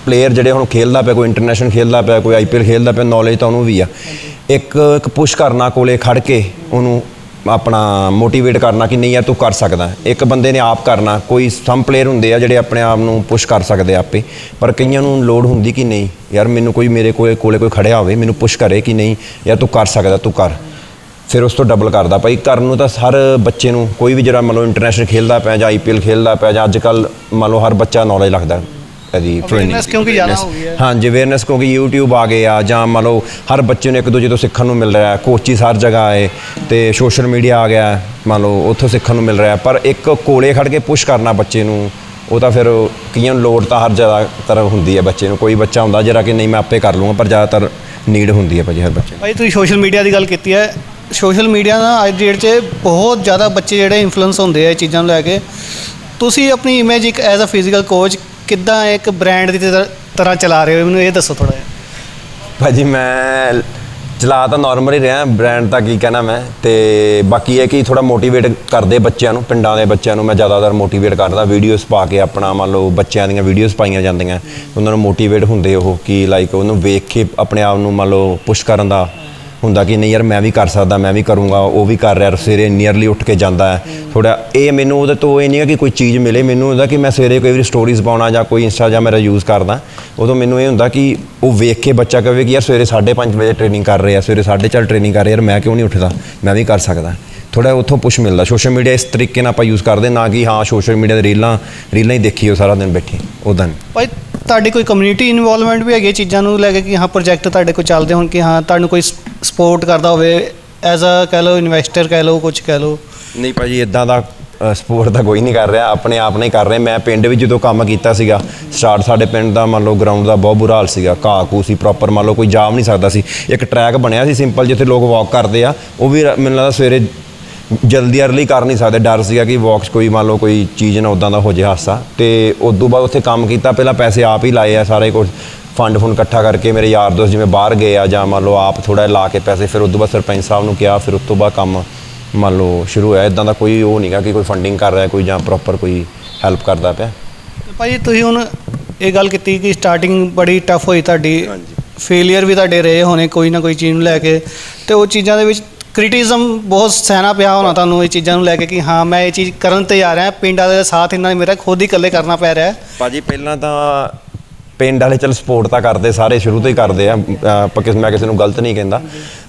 ਪਲੇਅਰ ਜਿਹੜੇ ਹੁਣ ਖੇਲਦਾ ਪਿਆ ਕੋਈ ਇੰਟਰਨੈਸ਼ਨਲ ਖੇਲਦਾ ਪਿਆ ਕੋਈ ਆਈਪੀਐਲ ਖੇਲਦਾ ਪਿਆ ਨੌਲੇਜ ਤਾਂ ਉਹਨੂੰ ਵੀ ਆ। ਇੱਕ ਇੱਕ ਪੁਸ਼ ਕਰਨਾ ਕੋਲੇ ਖੜ ਕੇ ਉਹਨੂੰ ਆਪਣਾ ਮੋਟੀਵੇਟ ਕਰਨਾ ਕਿ ਨਹੀਂ ਯਾਰ ਤੂੰ ਕਰ ਸਕਦਾ। ਇੱਕ ਬੰਦੇ ਨੇ ਆਪ ਕਰਨਾ ਕੋਈ ਸਮ ਪਲੇਅਰ ਹੁੰਦੇ ਆ ਜਿਹੜੇ ਆਪਣੇ ਆਪ ਨੂੰ ਪੁਸ਼ ਕਰ ਸਕਦੇ ਆਪੇ ਪਰ ਕਈਆਂ ਨੂੰ ਲੋਡ ਹੁੰਦੀ ਕਿ ਨਹੀਂ ਯਾਰ ਮੈਨੂੰ ਕੋਈ ਮੇਰੇ ਕੋਲੇ ਕੋਲੇ ਕੋਈ ਖੜਿਆ ਹੋਵੇ ਮੈਨੂੰ ਪੁਸ਼ ਕਰੇ ਕਿ ਨਹੀਂ ਯਾਰ ਤੂੰ ਕਰ ਸਕਦਾ ਤੂੰ ਕਰ। ਫਿਰ ਉਸ ਤੋਂ ਡਬਲ ਕਰਦਾ। ਭਾਈ ਕਰਨ ਨੂੰ ਤਾਂ ਹਰ ਬੱਚੇ ਨੂੰ ਕੋਈ ਵੀ ਜਿਹੜਾ ਮੰਨ ਲਓ ਇੰਟਰਨੈਸ਼ਨਲ ਖੇਲਦਾ ਪਿਆ ਜਾਂ ਆਈਪੀਐਲ ਖੇਲਦਾ ਪਿਆ ਜਾਂ ਅੱਜ ਕੱਲ ਮੰਨ ਲਓ ਹਰ ਬੱਚਾ ਨੌਲੇਜ ਰੱਖਦਾ। ਇਹਦੀ Awareness ਕਿਉਂਕਿ ਜ਼ਿਆਦਾ ਹੋ ਗਈ ਹੈ। ਹਾਂਜੀ ਅਵੇਅਰਨੈਸ ਕਿਉਂਕਿ YouTube ਆ ਗਏ ਆ ਜਾਂ ਮੰਨ ਲਓ ਹਰ ਬੱਚੇ ਨੂੰ ਇੱਕ ਦੂਜੇ ਤੋਂ ਸਿੱਖਣ ਨੂੰ ਮਿਲ ਰਿਹਾ ਹੈ ਕੋਚਿਸ ਹਰ ਜਗ੍ਹਾ ਹੈ ਤੇ ਸੋਸ਼ਲ ਮੀਡੀਆ ਆ ਗਿਆ ਹੈ, ਮੰਨ ਲਓ ਉੱਥੋਂ ਸਿੱਖਣ ਨੂੰ ਮਿਲ ਰਿਹਾ ਹੈ। ਪਰ ਇੱਕ ਕੋਲੇ ਖੜ ਕੇ ਪੁਸ਼ ਕਰਨਾ ਬੱਚੇ ਨੂੰ ਉਹ ਤਾਂ ਫਿਰ ਕਈਆਂ ਨੂੰ ਲੋੜ ਤਾਂ ਹਰ ਜ਼ਿਆਦਾਤਰ ਹੁੰਦੀ ਹੈ ਬੱਚੇ ਨੂੰ ਕੋਈ ਬੱਚਾ ਹੁੰਦਾ ਜਿਹੜਾ ਕਿ ਨਹੀਂ ਮੈਂ ਆਪੇ ਕਰ ਲੂੰਗਾ ਪਰ ਜ਼ਿਆਦਾਤਰ ਨੀਡ ਹੁੰਦੀ ਹੈ ਭਾਜੀ ਹਰ ਬੱਚੇ ਨੂੰ। ਭਾਈ ਤੁਸੀਂ ਸੋਸ਼ਲ ਮੀਡੀਆ ਦੀ ਗੱਲ ਕੀਤੀ ਹੈ ਸੋਸ਼ਲ ਮੀਡੀਆ ਨਾਲ ਅੱਜ ਦੀ ਡੇਟ 'ਚ ਬਹੁਤ ਜ਼ਿਆਦਾ ਬੱਚੇ ਜਿਹੜੇ ਇਨਫਲੂਐਂਸ ਹੁੰਦੇ ਆ ਇਹ ਚੀਜ਼ਾਂ ਨੂੰ ਲੈ ਕੇ ਤੁਸੀਂ ਆਪਣੀ ਇਮੇਜ ਇੱਕ ਐਜ਼ ਅ ਫਿਜ਼ੀਕਲ ਕੋਚ ਕਿੱਦਾਂ ਇੱਕ ਬ੍ਰਾਂਡ ਦੀ ਤਰ੍ਹਾਂ- ਤਰ੍ਹਾਂ ਚਲਾ ਰਹੇ ਹੋ? ਮੈਨੂੰ ਇਹ ਦੱਸੋ ਥੋੜਾ ਜਿਹਾ। ਭਾਜੀ, ਮੈਂ ਚਲਾ ਤਾਂ ਨਾਰਮਲ ਹੀ ਰਿਹਾ ਬ੍ਰਾਂਡ ਤਾਂ ਕੀ ਕਹਿਣਾ ਮੈਂ। ਤੇ ਬਾਕੀ ਇਹ ਕਿ ਥੋੜਾ ਮੋਟੀਵੇਟ ਕਰਦੇ ਬੱਚਿਆਂ ਨੂੰ, ਪਿੰਡਾਂ ਦੇ ਬੱਚਿਆਂ ਨੂੰ ਮੈਂ ਜ਼ਿਆਦਾਤਰ ਮੋਟੀਵੇਟ ਕਰਦਾ। ਵੀਡੀਓਜ਼ ਪਾ ਕੇ ਆਪਣਾ ਮੰਨ ਲਓ ਬੱਚਿਆਂ ਦੀਆਂ ਵੀਡੀਓਜ਼ ਪਾਈਆਂ ਜਾਂਦੀਆਂ। ਉਹਨਾਂ ਨੂੰ ਮੋਟੀਵੇਟ ਹੁੰਦੇ ਉਹ, ਕਿ ਲਾਈਕ ਉਹਨੂੰ ਵੇਖ ਕੇ ਆਪਣੇ ਆਪ ਨੂੰ ਮੰਨ ਲਓ ਪੁਸ਼ ਕਰਨ ਦਾ। ਹੁੰਦਾ ਕਿ ਨਹੀਂ ਯਾਰ ਮੈਂ ਵੀ ਕਰ ਸਕਦਾ, ਮੈਂ ਵੀ ਕਰੂੰਗਾ, ਉਹ ਵੀ ਕਰ ਰਿਹਾ, ਸਵੇਰੇ ਨੀਅਰਲੀ ਉੱਠ ਕੇ ਜਾਂਦਾ ਹੈ। ਥੋੜਾ ਇਹ ਮੈਨੂੰ ਉਹਦੇ ਤੋਂ ਇਹ ਨਹੀਂ ਹੈ ਕਿ ਕੋਈ ਚੀਜ਼ ਮਿਲੇ, ਮੈਨੂੰ ਹੁੰਦਾ ਕਿ ਮੈਂ ਸਵੇਰੇ ਕੋਈ ਵੀ ਸਟੋਰੀਜ਼ ਪਾਉਣਾ ਜਾਂ ਕੋਈ ਇੰਸਟਾ ਜਾਂ ਮੇਰਾ ਯੂਜ਼ ਕਰਦਾ। ਉਦੋਂ ਮੈਨੂੰ ਇਹ ਹੁੰਦਾ ਕਿ ਉਹ ਵੇਖ ਕੇ ਬੱਚਾ ਕਹੇ ਕਿ ਯਾਰ ਸਵੇਰੇ 5:30 ਵਜੇ ਟ੍ਰੇਨਿੰਗ ਕਰ ਰਿਹਾ ਆ ਸਵੇਰੇ 4:30 ਟ੍ਰੇਨਿੰਗ ਕਰ ਰਿਹਾ, ਯਾਰ ਮੈਂ ਕਿਉਂ ਨਹੀਂ ਉੱਠਦਾ? ਮੈਂ ਵੀ ਕਰ ਸਕਦਾ। ਥੋੜਾ ਉੱਥੋਂ ਪੁਸ਼ ਮਿਲਦਾ। ਸੋਸ਼ਲ ਮੀਡੀਆ ਇਸ ਤਰੀਕੇ ਨਾਲ ਆਪਾਂ ਯੂਜ਼ ਕਰਦੇ ਨਾ ਕਿ ਹਾਂ ਸੋਸ਼ਲ ਮੀਡੀਆ ਦੇ ਰੀਲਾਂ ਰੀਲਾਂ ਹੀ ਦੇਖੀਓ ਸਾਰਾ ਦਿਨ ਬੈਠੇ ਉਦਾਂ ਨਹੀਂ ਭਾਈ, ਤੁਹਾਡੀ ਕੋਈ ਕਮਿਊਨਿਟੀ ਇਨਵੋਲਵਮੈਂਟ ਵੀ ਹੈਗੀ ਚੀਜ਼ਾਂ ਨੂੰ ਲੈ ਕੇ ਕਿ ਹਾਂ ਪ੍ਰੋਜੈਕਟ ਤੁਹਾਡੇ ਕੋਲ ਚੱਲਦੇ ਹੋਣ ਕਿ ਹਾਂ, ਤੁਹਾਨੂੰ ਕੋਈ ਸਪੋਰਟ ਕਰਦਾ ਹੋਵੇ ਐਜ਼ ਅ ਕਹਿ ਲਓ ਇਨਵੈਸਟਰ ਕਹਿ ਲਓ ਕੁਝ ਕਹਿ ਲਓ। ਨਹੀਂ ਭਾਜੀ ਇਦਾਂ ਦਾ ਸਪੋਰਟ ਤਾਂ ਕੋਈ ਨਹੀਂ ਕਰ ਰਿਹਾ। ਆਪਣੇ ਆਪ ਨੇ ਕਰ ਰਹੇ। ਮੈਂ ਪਿੰਡ ਵੀ ਜਦੋਂ ਕੰਮ ਕੀਤਾ ਸੀਗਾ ਸਟਾਰਟ ਸਾਡੇ ਪਿੰਡ ਦਾ ਮੰਨ ਲਓ ਗਰਾਊਂਡ ਦਾ ਬਹੁਤ ਬੁਰਾ ਹਾਲ ਸੀਗਾ। ਘਾਹ ਘੂ ਸੀ ਪ੍ਰੋਪਰ ਮੰਨ ਲਓ ਕੋਈ ਜਾਮ ਨਹੀਂ ਸਕਦਾ ਸੀ। ਇੱਕ ਟਰੈਕ ਬਣਿਆ ਸੀ ਸਿੰਪਲ ਜਿੱਥੇ ਲੋਕ ਵਾਕ ਕਰਦੇ ਆ। ਉਹ ਵੀ ਮੈਨੂੰ ਲੱਗਦਾ ਸਵੇਰੇ ਜਲਦੀ ਅਰਲੀ ਕਰ ਨਹੀਂ ਸਕਦੇ। ਡਰ ਸੀਗਾ ਕਿ ਵਾਕ 'ਚ ਕੋਈ ਮੰਨ ਲਓ ਕੋਈ ਚੀਜ਼ ਨਾ ਉਦਾਂ ਦਾ ਹੋ ਜੇ ਹਾਸਾ ਤੇ ਉਸ ਤੋਂ ਬਾਅਦ ਉੱਥੇ ਕੰਮ ਕੀਤਾ। ਪਹਿਲਾਂ ਪੈਸੇ ਆਪ ਹੀ ਲਾਏ ਆ ਸਾਰੇ ਕੁਝ ਫੰਡ ਫੁੰਡ ਇਕੱਠਾ ਕਰਕੇ ਮੇਰੇ ਯਾਰ ਦੋਸਤ ਜਿਵੇਂ ਬਾਹਰ ਗਏ ਆ ਜਾਂ ਮੰਨ ਲਓ ਆਪ ਥੋੜਾ ਲਾ ਕੇ ਪੈਸੇ ਫਿਰ ਤੋਂ ਬਾਅਦ ਸਰਪੰਚ ਸਾਹਿਬ ਨੂੰ ਕਿਹਾ ਫਿਰ ਉਸ ਤੋਂ ਬਾਅਦ ਕੰਮ ਮੰਨ ਲਓ ਸ਼ੁਰੂ ਹੋਇਆ। ਇਦਾਂ ਦਾ ਕੋਈ ਉਹ ਨਹੀਂਗਾ ਕਿ ਕੋਈ ਫੰਡਿੰਗ ਕਰ ਰਿਹਾ ਕੋਈ ਜਾਂ ਪ੍ਰੋਪਰ ਕੋਈ ਹੈਲਪ ਕਰਦਾ ਪਿਆ। ਤੇ ਭਾਈ ਤੁਸੀਂ ਹੁਣ ਇਹ ਗੱਲ ਕੀਤੀ ਕਿ ਸਟਾਰਟਿੰਗ ਬੜੀ ਟਫ ਹੋਈ ਤੁਹਾਡੀ। ਫੇਲਿਅਰ ਵੀ ਤੁਹਾਡੇ ਰਹੇ ਹੋਣੇ ਕੋਈ ਨਾ ਕੋਈ ਚੀਜ਼ ਨੂੰ ਲੈ ਕੇ। ਤੇ ਉਹ ਚੀਜ਼ਾਂ ਦੇ ਵਿੱਚ ਕ੍ਰਿਟਿਸਿਜ਼ਮ ਬਹੁਤ ਸਹਿਣਾ ਪਿਆ ਹੋਣਾ ਤੁਹਾਨੂੰ ਇਹ ਚੀਜ਼ਾਂ ਨੂੰ ਲੈ ਕੇ ਕਿ ਹਾਂ ਮੈਂ ਇਹ ਚੀਜ਼ ਕਰਨ ਤੇ ਆ ਰਿਹਾ ਪਿੰਡਾਂ ਦੇ ਸਾਥ ਇਹਨਾਂ ਨੇ ਮੇਰਾ ਖੁਦ ਹੀ ਇਕੱਲੇ ਕਰਨਾ ਪੈ ਰਿਹਾ। ਹੈ ਭਾਜੀ ਪਹਿਲਾਂ ਤਾਂ ਪਿੰਡ ਵਾਲੇ ਚਲ ਸਪੋਰਟ ਤਾਂ ਕਰਦੇ, ਸਾਰੇ ਸ਼ੁਰੂ ਤੋਂ ਹੀ ਕਰਦੇ ਆ ਆਪਾਂ ਕਿਸ ਮੈਂ ਕਿਸੇ ਨੂੰ ਗਲਤ ਨਹੀਂ ਕਹਿੰਦਾ।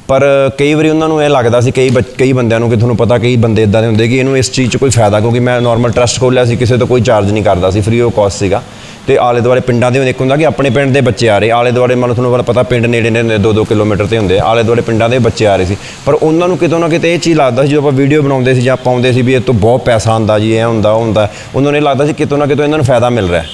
ਪਰ ਕਈ ਵਾਰੀ ਉਹਨਾਂ ਨੂੰ ਇਹ ਲੱਗਦਾ ਸੀ, ਕਈ ਬੱਚ- ਕਈ ਬੰਦਿਆਂ ਨੂੰ ਕਿ ਤੁਹਾਨੂੰ ਪਤਾ ਕਈ ਬੰਦੇ ਇਦਾਂ ਦੇ ਹੁੰਦੇ ਕਿ ਇਹਨੂੰ ਇਸ ਚੀਜ਼ 'ਚ ਕੋਈ ਫਾਇਦਾ, ਕਿਉਂਕਿ ਮੈਂ ਨਾਰਮਲ ਟਰਸਟ ਖੋਲ੍ਹਿਆ ਸੀ, ਕਿਸੇ ਤੋਂ ਕੋਈ ਚਾਰਜ ਨਹੀਂ ਕਰਦਾ ਸੀ ਫ੍ਰੀ ਆਫ ਕਾਸਟ ਸੀਗਾ। ਤੇ ਆਲੇ ਦੁਆਲੇ ਪਿੰਡਾਂ ਦੇ ਇੱਕ ਹੁੰਦਾ ਕਿ ਆਪਣੇ ਪਿੰਡ ਦੇ ਬੱਚੇ ਆ ਰਹੇ, ਆਲੇ ਦੁਆਲੇ ਮੰਨ ਤੁਹਾਨੂੰ ਪਤਾ ਪਿੰਡ ਨੇੜੇ ਨੇ 2-2 ਕਿਲੋਮੀਟਰ ਤੇ ਹੁੰਦੇ ਆਲੇ ਦੁਆਲੇ ਪਿੰਡਾਂ ਦੇ ਬੱਚੇ ਆ ਰਹੇ ਸੀ। ਪਰ ਉਹਨਾਂ ਨੂੰ ਕਿਤੋਂ ਨਾ ਕਿਤੇ ਇਹ ਚੀਜ਼ ਲੱਗਦਾ ਸੀ, ਜਦੋਂ ਆਪਾਂ ਵੀਡੀਓ ਬਣਾਉਂਦੇ ਸੀ ਜਾਂ ਪਾਉਂਦੇ ਸੀ ਵੀ ਇਹ ਤੋਂ ਬਹੁਤ ਪੈਸਾ ਆਉਂਦਾ ਜੀ, ਇਹ ਹੁੰਦਾ, ਉਹ ਹੁੰਦਾ, ਉਹਨਾਂ ਨੂੰ ਇਹ ਲੱਗਦਾ ਸੀ ਕਿਤੋਂ ਨਾ ਕਿਤੋਂ ਇਹਨਾਂ ਨੂੰ ਫਾਇਦਾ ਮਿਲ ਰਿਹਾ।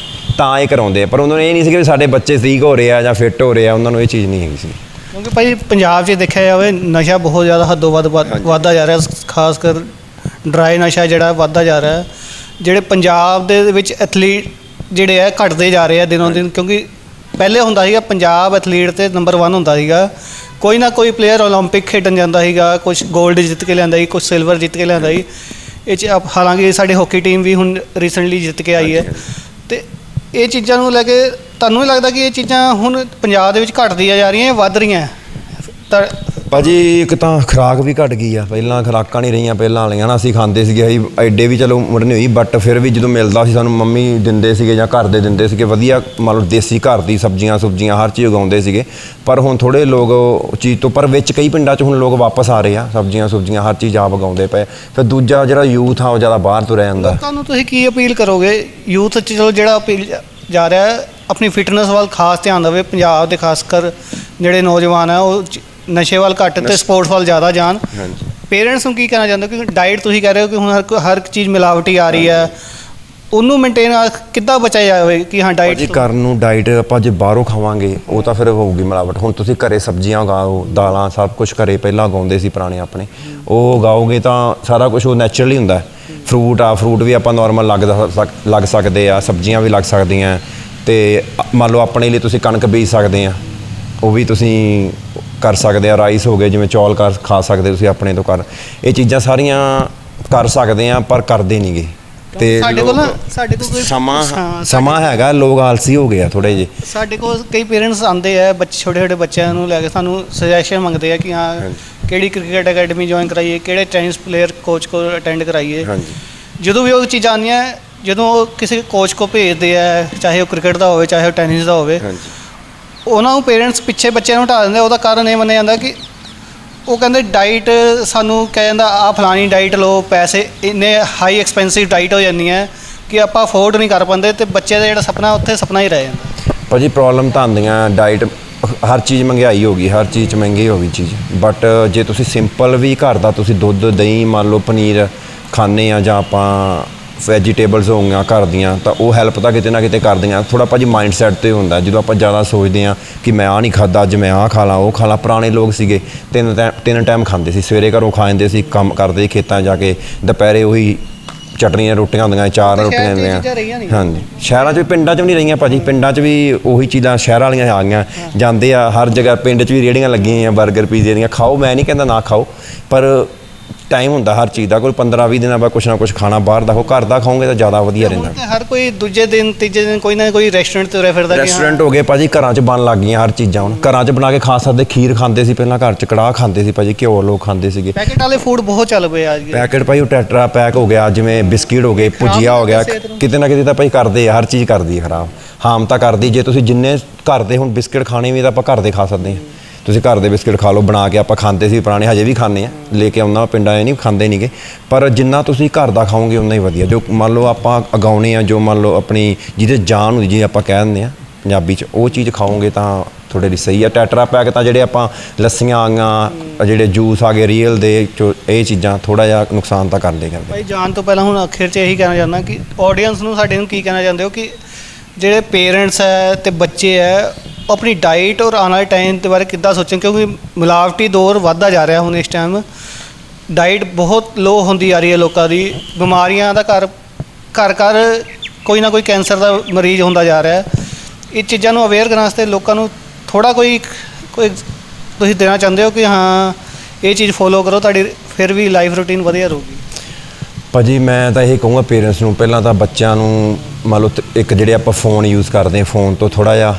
ਤਾਂ ਇਹ ਕਰਾਉਂਦੇ ਆ ਪਰ ਉਹਨਾਂ ਨੂੰ ਇਹ ਨਹੀਂ ਸੀ ਕਿ ਸਾਡੇ ਬੱਚੇ ਠੀਕ ਹੋ ਰਹੇ ਆ ਜਾਂ ਫਿੱਟ ਹੋ ਰਹੇ ਆ ਉਹਨਾਂ ਨੂੰ ਇਹ ਚੀਜ਼ ਨਹੀਂ ਹੈਗੀ ਸੀ। ਕਿਉਂਕਿ ਭਾਈ ਪੰਜਾਬ 'ਚ ਦੇਖਿਆ ਜਾਵੇ ਨਸ਼ਾ ਬਹੁਤ ਜ਼ਿਆਦਾ ਹੱਦੋਂ ਵੱਧ ਵੱਧਦਾ ਜਾ ਰਿਹਾ ਖਾਸ ਕਰ ਡਰਾਈ ਨਸ਼ਾ ਜਿਹੜਾ ਵੱਧਦਾ ਜਾ ਰਿਹਾ। ਜਿਹੜੇ ਪੰਜਾਬ ਦੇ ਵਿੱਚ ਐਥਲੀਟ ਜਿਹੜੇ ਆ ਘਟਦੇ ਜਾ ਰਹੇ ਆ ਦਿਨੋਂ ਦਿਨ ਕਿਉਂਕਿ ਪਹਿਲੇ ਹੁੰਦਾ ਸੀਗਾ ਪੰਜਾਬ ਐਥਲੀਟ ਤੇ ਨੰਬਰ 1 ਹੁੰਦਾ ਸੀਗਾ। ਕੋਈ ਨਾ ਕੋਈ ਪਲੇਅਰ 올림픽 ਖੇਡਣ ਜਾਂਦਾ ਸੀਗਾ ਕੁਝ 골ਡ ਜਿੱਤ ਕੇ ਲਿਆਂਦਾ ਸੀ ਕੁਝ ਸਿਲਵਰ ਜਿੱਤ ਕੇ ਲਿਆਂਦਾ ਸੀ। ਇਹ ਚ ਹਾਲਾਂਕਿ ਸਾਡੀ ਹਾਕੀ ਟੀਮ ਵੀ ਹੁਣ ਰੀਸੈਂਟਲੀ ਜਿੱਤ ਕੇ ਆਈ ਹੈ। ਤੇ ਇਹ ਚੀਜ਼ਾਂ ਨੂੰ ਲੈ ਕੇ ਤੁਹਾਨੂੰ ਹੀ ਲੱਗਦਾ ਕਿ ਇਹ ਚੀਜ਼ਾਂ ਹੁਣ ਪੰਜਾਬ ਦੇ ਵਿੱਚ ਘਟਦੀਆਂ ਜਾ ਰਹੀਆਂ ਜਾਂ ਵੱਧ ਰਹੀਆਂ? ਤਾਂ ਭਾਜੀ, ਇੱਕ ਤਾਂ ਖੁਰਾਕ ਵੀ ਘਟ ਗਈ ਆ। ਪਹਿਲਾਂ ਖੁਰਾਕਾਂ ਨਹੀਂ ਰਹੀਆਂ, ਪਹਿਲਾਂ ਵਾਲੀਆਂ ਨਾ ਅਸੀਂ ਖਾਂਦੇ ਸੀਗੇ ਅਸੀਂ, ਐਡੇ ਵੀ ਚਲੋ ਉਮਰ ਨਹੀਂ ਹੋਈ ਬਟ ਫਿਰ ਵੀ ਜਦੋਂ ਮਿਲਦਾ ਸੀ ਸਾਨੂੰ ਮੰਮੀ ਦਿੰਦੇ ਸੀਗੇ ਜਾਂ ਘਰ ਦੇ ਦਿੰਦੇ ਸੀਗੇ, ਵਧੀਆ ਮੰਨ ਲਓ ਦੇਸੀ ਘਰ ਦੀ ਸਬਜ਼ੀਆਂ ਸੁਬਜ਼ੀਆਂ ਹਰ ਚੀਜ਼ ਉਗਾਉਂਦੇ ਸੀਗੇ। ਪਰ ਹੁਣ ਥੋੜੇ ਲੋਕ ਉਹ ਚੀਜ਼ ਤੋਂ, ਪਰ ਵਿੱਚ ਕਈ ਪਿੰਡਾਂ 'ਚ ਹੁਣ ਲੋਕ ਵਾਪਸ ਆ ਰਹੇ ਆ, ਸਬਜ਼ੀਆਂ ਸੁਬਜ਼ੀਆਂ ਹਰ ਚੀਜ਼ ਆਪ ਉਗਾਉਂਦੇ ਪਏ। ਫਿਰ ਦੂਜਾ ਜਿਹੜਾ ਯੂਥ ਆ, ਉਹ ਜ਼ਿਆਦਾ ਬਾਹਰ ਤੁਰਿਆ ਜਾਂਦਾ। ਤੁਹਾਨੂੰ ਤੁਸੀਂ ਕੀ ਅਪੀਲ ਕਰੋਗੇ? ਯੂਥ ਚ ਚਲੋ ਜਿਹੜਾ ਅਪੀਲ ਜਾ- ਰਿਹਾ, ਆਪਣੀ ਫਿਟਨੈਸ ਵੱਲ ਖਾਸ ਧਿਆਨ ਦੇਵੇ, ਪੰਜਾਬ ਦੇ ਖਾਸ ਕਰ ਜਿਹੜੇ ਨੌਜਵਾਨ ਆ, ਉਹ ਨਸ਼ੇ ਵੱਲ ਘੱਟ ਤੇ ਸਪੋਰਟਸ ਵੱਲ ਜ਼ਿਆਦਾ ਜਾਣ। ਹਾਂਜੀ। ਪੇਰੈਂਟਸ ਨੂੰ ਕੀ ਕਹਿਣਾ ਚਾਹੁੰਦੇ ਹੋ? ਕਿ ਡਾਈਟ ਤੁਸੀਂ ਕਹਿ ਰਹੇ ਹੋ ਕਿ ਹੁਣ ਹਰ ਕੋ- ਹਰ ਇੱਕ ਚੀਜ਼ ਮਿਲਾਵਟੀ ਆ ਰਹੀ ਹੈ। ਉਹਨੂੰ ਮੇਨਟੇਨ ਕਿੱਦਾਂ ਬਚਾਇਆ ਜਾਵੇ ਕਿ ਹਾਂ ਡਾਈਟ ਘਰ ਨੂੰ ਡਾਈਟ ਆਪਾਂ ਜੇ ਬਾਹਰੋਂ ਖਾਵਾਂਗੇ ਉਹ ਤਾਂ ਫਿਰ ਹੋਊਗੀ ਮਿਲਾਵਟ। ਹੁਣ ਤੁਸੀਂ ਘਰੇ ਸਬਜ਼ੀਆਂ ਉਗਾਓ ਦਾਲਾਂ ਸਭ ਕੁਝ ਘਰੇ ਪਹਿਲਾਂ ਉਗਾਉਂਦੇ ਸੀ ਪੁਰਾਣੇ ਆਪਣੇ। ਉਹ ਉਗਾਓਗੇ ਤਾਂ ਸਾਰਾ ਕੁਝ ਉਹ ਨੈਚੁਰਲੀ ਹੁੰਦਾ ਹੈ। ਫਰੂਟ ਆ ਫਰੂਟ ਵੀ ਆਪਾਂ ਨਾਰਮਲ ਲੱਗ ਸਕ- ਲੱਗ ਸਕਦੇ ਆ ਸਬਜ਼ੀਆਂ ਵੀ ਲੱਗ ਸਕਦੀਆਂ। ਤੇ ਅ- ਮੰਨ ਲਓ ਆਪਣੇ ਲਈ ਤੁਸੀਂ ਕਣਕ ਬੀਜ ਸਕਦੇ ਆ। ਉਹ ਵੀ ਤੁਸੀਂ ਕਰ ਸਕਦੇ ਆ ਰਾਈਸ ਹੋ ਗਏ ਜਿਵੇਂ ਚੌਲ ਕਰ ਖਾ ਸਕਦੇ ਤੁਸੀਂ ਆਪਣੇ ਤੋਂ ਕਰ। ਇਹ ਚੀਜ਼ਾਂ ਸਾਰੀਆਂ ਕਰ ਸਕਦੇ ਆ ਪਰ ਕਰਦੇ ਨਹੀਂਗੇ ਤੇ ਸਾਡੇ ਕੋਲ ਨਾ ਸਾਡੇ ਕੋਲ ਕੋਈ ਸਮਾਂ ਸਮਾਂ ਹੈਗਾ ਲੋਕ ਆਲਸੀ ਹੋ ਗਏ ਆ ਥੋੜੇ ਜਿਹੇ। ਸਾਡੇ ਕੋਲ ਕਈ ਪੇਰੈਂਟਸ ਆਉਂਦੇ ਆ ਬੱਚੇ ਛੋਟੇ ਛੋਟੇ ਬੱਚਿਆਂ ਨੂੰ ਲੈ ਕੇ ਸਾਨੂੰ ਸੁਜੈਸ਼ਨ ਮੰਗਦੇ ਆ ਕਿ ਹਾਂ ਕਿਹੜੀ ਕ੍ਰਿਕਟ ਅਕੈਡਮੀ ਜੁਆਇਨ ਕਰਾਈਏ ਕਿਹੜੇ ਟੈਨਿਸ ਪਲੇਅਰ ਕੋਚ ਕੋਲ ਅਟੈਂਡ ਕਰਾਈਏ। ਹਾਂਜੀ। ਜਦੋਂ ਵੀ ਉਹ ਚੀਜ਼ਾਂ ਆਉਂਦੀਆਂ ਜਦੋਂ ਉਹ ਕਿਸੇ ਕੋਚ ਕੋ ਭੇਜਦੇ ਆ ਚਾਹੇ ਉਹ ਕ੍ਰਿਕਟ ਦਾ ਹੋਵੇ ਚਾਹੇ ਉਹ ਟੈਨਿਸ ਦਾ ਹੋਵੇ ਹਾਂਜੀ। ਉਹਨਾਂ ਨੂੰ ਪੇਰੈਂਟਸ ਪਿੱਛੇ ਬੱਚਿਆਂ ਨੂੰ ਹਟਾ ਦਿੰਦੇ ਉਹਦਾ ਕਾਰਨ ਇਹ ਮੰਨਿਆ ਜਾਂਦਾ ਕਿ ਉਹ ਕਹਿੰਦੇ ਡਾਈਟ ਸਾਨੂੰ ਕਹਿ ਜਾਂਦਾ, ਆ ਫਲਾਣੀ ਡਾਈਟ ਲਓ, ਪੈਸੇ ਇੰਨੇ ਹਾਈ ਐਕਸਪੈਂਸਿਵ ਡਾਈਟ ਹੋ ਜਾਂਦੀ ਹੈ ਕਿ ਆਪਾਂ ਅਫੋਰਡ ਨਹੀਂ ਕਰ ਪਾਉਂਦੇ ਤੇ ਬੱਚੇ ਦਾ ਜਿਹੜਾ ਸੁਪਨਾ, ਉੱਥੇ ਸੁਪਨਾ ਹੀ ਰਹਿ ਜਾਂਦਾ। ਭਾਜੀ ਪ੍ਰੋਬਲਮ ਤਾਂ ਆਉਂਦੀਆਂ ਡਾਈਟ ਹਰ ਚੀਜ਼ ਮਹਿੰਗਾਈ ਹੋ ਗਈ, ਹਰ ਚੀਜ਼ 'ਚ ਮਹਿੰਗੀ ਹੋ ਗਈ ਚੀਜ਼। ਬਟ ਜੇ ਤੁਸੀਂ ਸਿੰਪਲ ਵੀ ਘਰ ਦਾ ਤੁਸੀਂ ਦੁੱਧ, ਦਹੀਂ ਮੰਨ ਲਓ, ਪਨੀਰ ਖਾਣੇ ਆ ਜਾਂ ਆਪਾਂ ਵੈਜੀਟੇਬਲਸ ਹੋਣਗੀਆਂ ਘਰ ਦੀਆਂ ਤਾਂ ਉਹ ਹੈਲਪ ਤਾਂ ਕਿਤੇ ਨਾ ਕਿਤੇ ਕਰਦੀਆਂ। ਥੋੜਾ ਭਾਜੀ ਮਾਈਂਡ ਸੈਟ ਤੇ ਹੁੰਦਾ ਜਦੋਂ ਆਪਾਂ ਜ਼ਿਆਦਾ ਸੋਚਦੇ ਆ ਕਿ ਮੈਂ ਆ ਨਹੀਂ ਖਾਦਾ ਅੱਜ ਮੈਂ ਆ ਖਾ ਲਾਂ ਉਹ ਖਾ ਲਾਂ। ਪੁਰਾਣੇ ਲੋਕ ਸੀਗੇ ਤਿੰਨ ਤਿੰਨ ਟਾਈਮ ਖਾਂਦੇ ਸੀ। ਸਵੇਰੇ ਘਰੋਂ ਖਾ ਜਾਂਦੇ ਸੀ ਕੰਮ ਕਰਦੇ ਖੇਤਾਂ ਜਾ ਕੇ। ਦੁਪਹਿਰੇ ਉਹੀ ਚਟਨੀਆਂ ਰੋਟੀਆਂ ਹੁੰਦੀਆਂ ਚਾਰ ਰੋਟੀਆਂ ਹੁੰਦੀਆਂ। ਹਾਂਜੀ। ਸ਼ਹਿਰਾਂ 'ਚ ਵੀ ਪਿੰਡਾਂ 'ਚ ਵੀ ਨਹੀਂ ਰਹੀਆਂ ਭਾਜੀ। ਪਿੰਡਾਂ 'ਚ ਵੀ ਉਹੀ ਚੀਜ਼ਾਂ ਸ਼ਹਿਰ ਵਾਲੀਆਂ ਆ ਗਈਆਂ। ਜਾਂਦੇ ਆ ਹਰ ਜਗ੍ਹਾ ਪਿੰਡ 'ਚ ਵੀ ਰੇੜੀਆਂ ਲੱਗੀਆਂ ਆ 버ਗਰ ਪੀਜ਼ੇ ਦੀਆਂ। ਖਾਓ ਮੈਂ ਨਹੀਂ ਕਹਿੰਦਾ ਨਾ ਖਾਓ ਪਰ ਟਾਈਮ ਹੁੰਦਾ ਹਰ ਚੀਜ਼ ਦਾ ਕੋਈ 15 20 ਦਿਨਾਂ ਬਾਅਦ ਕੁਛ ਨਾ ਕੁਛ ਖਾਣਾ ਬਾਹਰ ਦਾ ਹੋ ਘਰ ਦਾ ਖਾਓਗੇ ਤਾਂ ਜ਼ਿਆਦਾ ਵਧੀਆ ਰਹਿੰਦਾ। ਤੇ ਹਰ ਕੋਈ ਦੂਜੇ ਦਿਨ ਤੀਜੇ ਦਿਨ ਕੋਈ ਨਾ ਕੋਈ ਰੈਸਟੋਰੈਂਟ ਤੁਰਿਆ ਫਿਰਦਾ ਕਿ ਹਾਂ। ਰੈਸਟੋਰੈਂਟ ਹੋ ਗਏ ਭਾਜੀ ਘਰਾਂ 'ਚ ਬਣ ਲੱਗ ਗਈਆਂ ਹਰ ਚੀਜ਼ਾਂ ਹੁਣ। ਘਰਾਂ 'ਚ ਬਣਾ ਕੇ ਖਾ ਸਕਦੇ ਖੀਰ ਖਾਂਦੇ ਸੀ ਪਹਿਲਾਂ ਘਰ 'ਚ ਕੜਾਹ ਖਾਂਦੇ ਸੀ ਭਾਜੀ ਘਿਓ ਲੋਕ ਖਾਂਦੇ ਸੀਗੇ। ਪੈਕੇਟ ਵਾਲੇ ਫੂਡ ਬਹੁਤ ਚੱਲ ਪਏ ਆ ਅੱਜ ਪੈਕਟ ਭਾਈ ਉਹ ਟੈਟਰਾ ਪੈਕ ਹੋ ਗਿਆ ਜਿਵੇਂ ਬਿਸਕਿਟ ਹੋ ਗਏ ਭੁਜੀਆ ਹੋ ਗਿਆ। ਕਿਤੇ ਨਾ ਕਿਤੇ ਤਾਂ ਭਾਈ ਕਰਦੇ ਆ ਹਰ ਚੀਜ਼ ਕਰਦੀ ਹੈ ਖਰਾਬ। ਹਾਮ ਤਾਂ ਕਰਦੀ ਜੇ ਤੁਸੀਂ ਜਿੰਨੇ ਘਰ ਦੇ ਹੁਣ ਬਿਸਕਿਟ ਖਾਣੇ ਵੀ ਤਾਂ ਆਪਾਂ ਘਰ ਦੇ ਖਾ ਸਕਦੇ ਹਾਂ ਤੁਸੀਂ ਘਰ ਦੇ ਬਿਸਕਿਟ ਖਾ ਲਓ ਬਣਾ ਕੇ ਆਪਾਂ ਖਾਂਦੇ ਸੀ ਪੁਰਾਣੇ ਹਜੇ ਵੀ ਖਾਂਦੇ ਆ ਲੈ ਕੇ ਆਉਂਦਾ ਪਿੰਡਾਂ 'ਚ ਨਹੀਂ ਖਾਂਦੇ ਨਹੀਂਗੇ ਪਰ ਜਿੰਨਾ ਤੁਸੀਂ ਘਰ ਦਾ ਖਾਓਗੇ ਉਨਾ ਹੀ ਵਧੀਆ। ਜੋ ਮੰਨ ਲਓ ਆਪਾਂ ਅਗਾਉਣੇ ਆ ਜੋ ਮੰਨ ਲਓ ਆਪਣੀ ਜਿਹਦੇ ਜਾਨ ਹੁੰਦੀ ਜੀ ਆਪਾਂ ਕਹਿ ਦਿੰਦੇ ਆ ਪੰਜਾਬੀ 'ਚ ਉਹ ਚੀਜ਼ ਖਾਓਗੇ ਤਾਂ ਤੁਹਾਡੇ ਲਈ ਸਹੀ ਆ। ਟੈਟਰਾ ਪੈਕ ਤਾਂ ਜਿਹੜੇ ਆਪਾਂ ਲੱਸੀਆਂ ਆਈਆਂ ਜਿਹੜੇ ਜੂਸ ਆ ਗਏ ਰੀਅਲ ਦੇ ਚੋ- ਇਹ ਚੀਜ਼ਾਂ ਥੋੜਾ ਜਿਹਾ ਨੁਕਸਾਨ ਤਾਂ ਕਰਦੇ ਕਰਦੇ। ਭਾਈ ਜਾਣ ਤੋਂ ਪਹਿਲਾਂ ਹੁਣ ਅਖੀਰ 'ਚ ਇਹੀ ਕਹਿਣਾ ਚਾਹੁੰਦਾ ਕਿ ਆਡੀਅנס ਨੂੰ ਸਾਡੇ ਨੂੰ ਕੀ ਕਹਿਣਾ ਚਾਹੁੰਦੇ ਹੋ ਕਿ ਜਿਹੜੇ ਪੇਰੈਂਟਸ ਹੈ ਤੇ ਬੱਚੇ ਹੈ ਆਪਣੀ ਡਾਈਟ ਔਰ ਆਉਣ ਵਾਲੇ ਟਾਈਮ ਦੇ ਬਾਰੇ ਕਿੱਦਾਂ ਸੋਚਣ, ਕਿਉਂਕਿ ਮਿਲਾਵਟੀ ਦੌਰ ਵੱਧਦਾ ਜਾ ਰਿਹਾ ਹੁਣ ਇਸ ਟਾਈਮ ਡਾਈਟ ਬਹੁਤ ਲੋ ਹੁੰਦੀ ਆ ਰਹੀ ਹੈ ਲੋਕਾਂ ਦੀ। ਬਿਮਾਰੀਆਂ ਦਾ ਘਰ ਘਰ ਘਰ ਕੋਈ ਨਾ ਕੋਈ ਕੈਂਸਰ ਦਾ ਮਰੀਜ਼ ਹੁੰਦਾ ਜਾ ਰਿਹਾ ਹੈ। ਇਹ ਚੀਜ਼ਾਂ ਨੂੰ ਅਵੇਅਰ ਕਰਨ ਵਾਸਤੇ ਲੋਕਾਂ ਨੂੰ ਥੋੜਾ ਕੋਈ ਕੋਈ ਤੁਸੀਂ ਦੇਣਾ ਚਾਹੁੰਦੇ ਹੋ ਕਿ ਹਾਂ, ਇਹ ਚੀਜ਼ ਫੋਲੋ ਕਰੋ, ਤੁਹਾਡੀ ਫਿਰ ਵੀ ਲਾਈਫ ਰੂਟੀਨ ਵਧੀਆ ਰਹੂਗੀ। ਭਾਜੀ, ਮੈਂ ਤਾਂ ਇਹ ਕਹੂੰਗਾ ਪੇਰੈਂਟਸ ਨੂੰ, ਪਹਿਲਾਂ ਤਾਂ ਬੱਚਿਆਂ ਨੂੰ ਮੰਨ ਲਓ ਇੱਕ ਜਿਹੜੇ ਆਪਾਂ ਫੋਨ ਯੂਜ਼ ਕਰਦੇ ਹਾਂ ਫੋਨ ਤੋਂ ਥੋੜਾ ਜਿਹਾ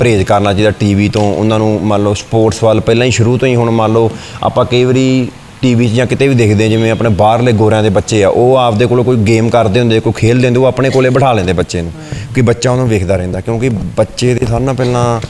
ਪਰਹੇਜ਼ ਕਰਨਾ ਚਾਹੀਦਾ ਟੀਵੀ ਤੋਂ। ਉਹਨਾਂ ਨੂੰ ਮੰਨ ਲਓ ਸਪੋਰਟਸ ਵੱਲ ਪਹਿਲਾਂ ਹੀ ਸ਼ੁਰੂ ਤੋਂ ਹੀ ਹੁਣ ਮੰਨ ਲਓ ਆਪਾਂ ਕਈ ਵਾਰੀ ਟੀਵੀ 'ਚ ਜਾਂ ਕਿਤੇ ਵੀ ਦੇਖਦੇ ਹਾਂ, ਜਿਵੇਂ ਆਪਣੇ ਬਾਹਰਲੇ ਗੋਰਿਆਂ ਦੇ ਬੱਚੇ ਆ, ਉਹ ਆਪਦੇ ਕੋਲ ਕੋਈ ਗੇਮ ਕਰਦੇ ਹੁੰਦੇ, ਕੋਈ ਖੇਡਦੇ ਹੁੰਦੇ, ਉਹ ਆਪਣੇ ਕੋਲੇ ਬਿਠਾ ਲੈਂਦੇ ਬੱਚੇ ਨੂੰ ਕਿ ਬੱਚਾ ਉਹਨੂੰ ਵੇਖਦਾ ਰਹਿੰਦਾ। ਕਿਉਂਕਿ ਬੱਚੇ ਦੇ ਸਾਰਿਆਂ ਨਾਲ ਪਹਿਲਾਂ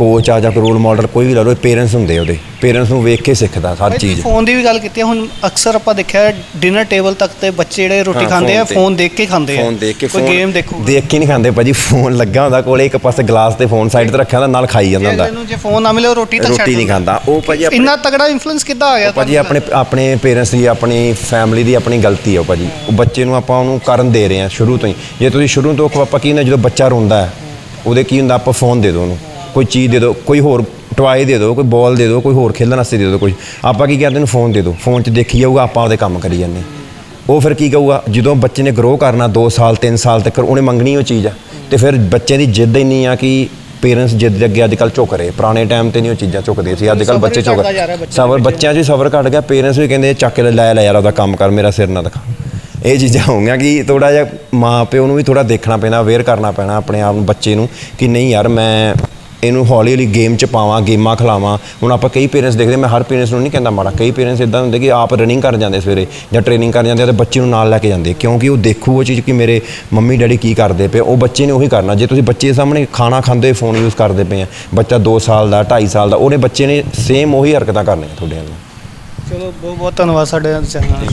ਕੋਚ ਆ ਜਾਂ ਕੋਈ ਰੋਲ ਮਾਡਲ ਕੋਈ ਵੀ ਲਾ ਲਓ ਪੇਰੈਂਟਸ ਹੁੰਦੇ ਉਹਦੇ। ਪੇਰੈਂਟਸ ਨੂੰ ਵੇਖ ਕੇ ਸਿੱਖਦਾ ਹਰ ਚੀਜ਼। ਫੋਨ ਦੀ ਵੀ ਗੱਲ ਕੀਤੀ ਹੈ ਹੁਣ ਅਕਸਰ ਆਪਾਂ ਦੇਖਿਆ ਡਿਨਰ ਟੇਬਲ ਤੱਕ ਤੇ ਬੱਚੇ ਜਿਹੜੇ ਰੋਟੀ ਹਾਂ, ਖਾਂਦੇ ਆ ਫੋਨ ਤੇ। ਫੋਨ ਦੇਖ ਕੇ ਖਾਂਦੇ ਆ। ਫੋਨ ਦੇਖ ਕੇ ਕੋਈ ਗੇਮ ਦੇਖੋ ਦੇਖ ਕੇ ਨਹੀਂ ਖਾਂਦੇ ਭਾਜੀ ਫੋਨ ਲੱਗਾ ਹੁੰਦਾ ਕੋਲੇ ਇੱਕ ਪਾਸੇ ਗਲਾਸ ਤੇ ਫੋਨ ਸਾਈਡ ਤੇ ਰੱਖਿਆ ਹੁੰਦਾ ਨਾਲ ਖਾਈ ਜਾਂਦਾ ਹੁੰਦਾ। ਜੇ ਫੋਨ ਨਾ ਮਿਲੇ ਉਹ ਰੋਟੀ ਛੱਡ ਰੋਟੀ ਨਹੀਂ। ਖਾਂਦਾ। ਉਹ ਭਾਜੀ ਆਪਣੇ- ਇੰਨਾ ਤਗੜਾ ਇਨਫਲੂਐਂਸ ਕਿੱਦਾਂ ਆ ਗਿਆ ਭਾਜੀ ਆਪਣੇ ਆਪਣੇ ਪੇਰੈਂਟਸ ਦੀ ਆਪਣੀ ਫੈਮਿਲੀ ਦੀ ਆਪਣੀ ਗਲਤੀ ਹੈ ਉਹ ਭਾਜੀ। ਉਹ ਬੱਚੇ ਨੂੰ ਆਪਾਂ ਉਹਨੂੰ ਕਰਨ ਦੇ ਰਹੇ ਹਾਂ ਸ਼ੁਰੂ ਤੋਂ ਹੀ। ਜੇ ਤੁਸੀਂ ਸ਼ੁਰੂ ਤੋਂ ਆਪਾਂ ਕੀ ਹੁੰਦਾ ਜਦੋਂ ਬੱਚਾ ਰੋਂਦਾ ਹੈ ਉਹਦੇ ਕੀ ਹੁੰਦਾ ਆਪਾਂ ਫੋਨ ਦੇ ਦਿਓ ਉਹਨੂੰ। ਕੋਈ ਚੀਜ਼ ਦੇ ਦਿਓ ਕੋਈ ਹੋਰ ਟਵਾਏ ਦੇ ਦਿਓ ਕੋਈ ਬਾਲ ਦੇ ਦਿਓ ਕੋਈ ਹੋਰ ਖੇਲਣ ਵਾਸਤੇ ਦੇ ਦਿਓ ਕੋਈ ਆਪਾਂ ਕੀ ਕਰਦੇ ਉਹਨੂੰ ਫੋਨ ਦੇ ਦਿਓ। ਫੋਨ 'ਚ ਦੇਖੀ ਜਾਊਗਾ ਆਪਾਂ ਉਹਦੇ ਕੰਮ ਕਰੀ ਜਾਂਦੇ। ਉਹ ਫਿਰ ਕੀ ਕਹੂਗਾ ਜਦੋਂ ਬੱਚੇ ਨੇ ਗਰੋ ਕਰਨਾ 2 ਸਾਲ 3 ਸਾਲ ਤੱਕ ਉਹਨੇ ਮੰਗਣੀ ਉਹ ਚੀਜ਼ ਆ। ਤੇ ਫਿਰ ਬੱਚੇ ਦੀ ਜਿੱਦ ਇੰਨੀ ਆ ਕਿ ਪੇਰੈਂਟਸ ਜਿੱਦ ਦੇ ਅੱਗੇ ਅੱਜ ਕੱਲ੍ਹ ਝੁਕ ਰਹੇ। ਪੁਰਾਣੇ ਟਾਈਮ ਤੇ ਨਹੀਂ ਉਹ ਚੀਜ਼ਾਂ ਝੁਕਦੇ ਸੀ ਅੱਜ ਕੱਲ੍ਹ ਸਬਰ ਬੱਚੇ ਝੁਕ ਸਬਰ ਬੱਚਿਆਂ 'ਚ ਸਬਰ ਘਟ ਗਿਆ ਪੇਰੈਂਟਸ ਵੀ ਕਹਿੰਦੇ ਚੱਕ ਕੇ ਲੈ ਲੈ ਯਾਰ ਉਹਦਾ ਕੰਮ ਕਰ ਮੇਰਾ ਸਿਰ ਨਾ ਦਿਖਾ। ਇਹ ਚੀਜ਼ਾਂ ਹੋਣਗੀਆਂ ਕਿ ਥੋੜਾ ਜਿਹਾ ਮਾਂ ਪਿਓ ਨੂੰ ਵੀ ਥੋੜਾ ਦੇਖਣਾ ਪੈਣਾ ਅਵੇਅਰ ਕਰਨਾ ਪੈਣਾ ਆਪਣੇ ਆਪ ਨੂੰ ਬੱਚੇ ਨੂੰ ਕਿ ਨਹੀਂ ਯਾਰ ਮੈਂ ਇਹਨੂੰ ਹੌਲੀ ਹੌਲੀ ਗੇਮ 'ਚ ਪਾਵਾਂ ਗੇਮਾਂ ਖਿਲਾਵਾਂ। ਹੁਣ ਆਪਾਂ ਕਈ ਪੇਰੈਂਟਸ ਦੇਖਦੇ ਮੈਂ ਹਰ ਪੇਰੈਂਟਸ ਨੂੰ ਨਹੀਂ ਕਹਿੰਦਾ ਮਾੜਾ। ਕਈ ਪੇਰੈਂਟਸ ਇਦਾਂ ਹੁੰਦੇ ਕਿ ਆਪ ਰਨਿੰਗ ਕਰਨ ਜਾਂਦੇ ਸਵੇਰੇ ਜਾਂ ਟ੍ਰੇਨਿੰਗ ਕਰਨ ਜਾਂਦੇ ਆ ਤੇ ਬੱਚੇ ਨੂੰ ਨਾਲ ਲੈ ਕੇ ਜਾਂਦੇ। ਕਿਉਂਕਿ ਉਹ ਦੇਖੂ ਉਹ ਚੀਜ਼ ਕਿ ਮੇਰੇ ਮੰਮੀ ਡੈਡੀ ਕੀ ਕਰਦੇ ਪਏ ਉਹ ਬੱਚੇ ਨੇ ਉਹੀ ਕਰਨਾ। ਜੇ ਤੁਸੀਂ ਬੱਚੇ ਸਾਹਮਣੇ ਖਾਣਾ ਖਾਂਦੇ ਫੋਨ ਯੂਜ਼ ਕਰਦੇ ਪਏ ਆ ਬੱਚਾ 2 ਸਾਲ ਦਾ 2.5 ਸਾਲ ਦਾ ਉਹਨੇ ਬੱਚੇ ਨੇ ਸੇਮ ਉਹੀ ਹਰਕਤਾਂ ਕਰਨੀਆਂ ਤੁਹਾਡੇ ਨਾਲ ਚਲੋ ਬਹੁਤ ਬਹੁਤ ਧੰਨਵਾਦ ਸਾਡੇ ਚੈਨਲ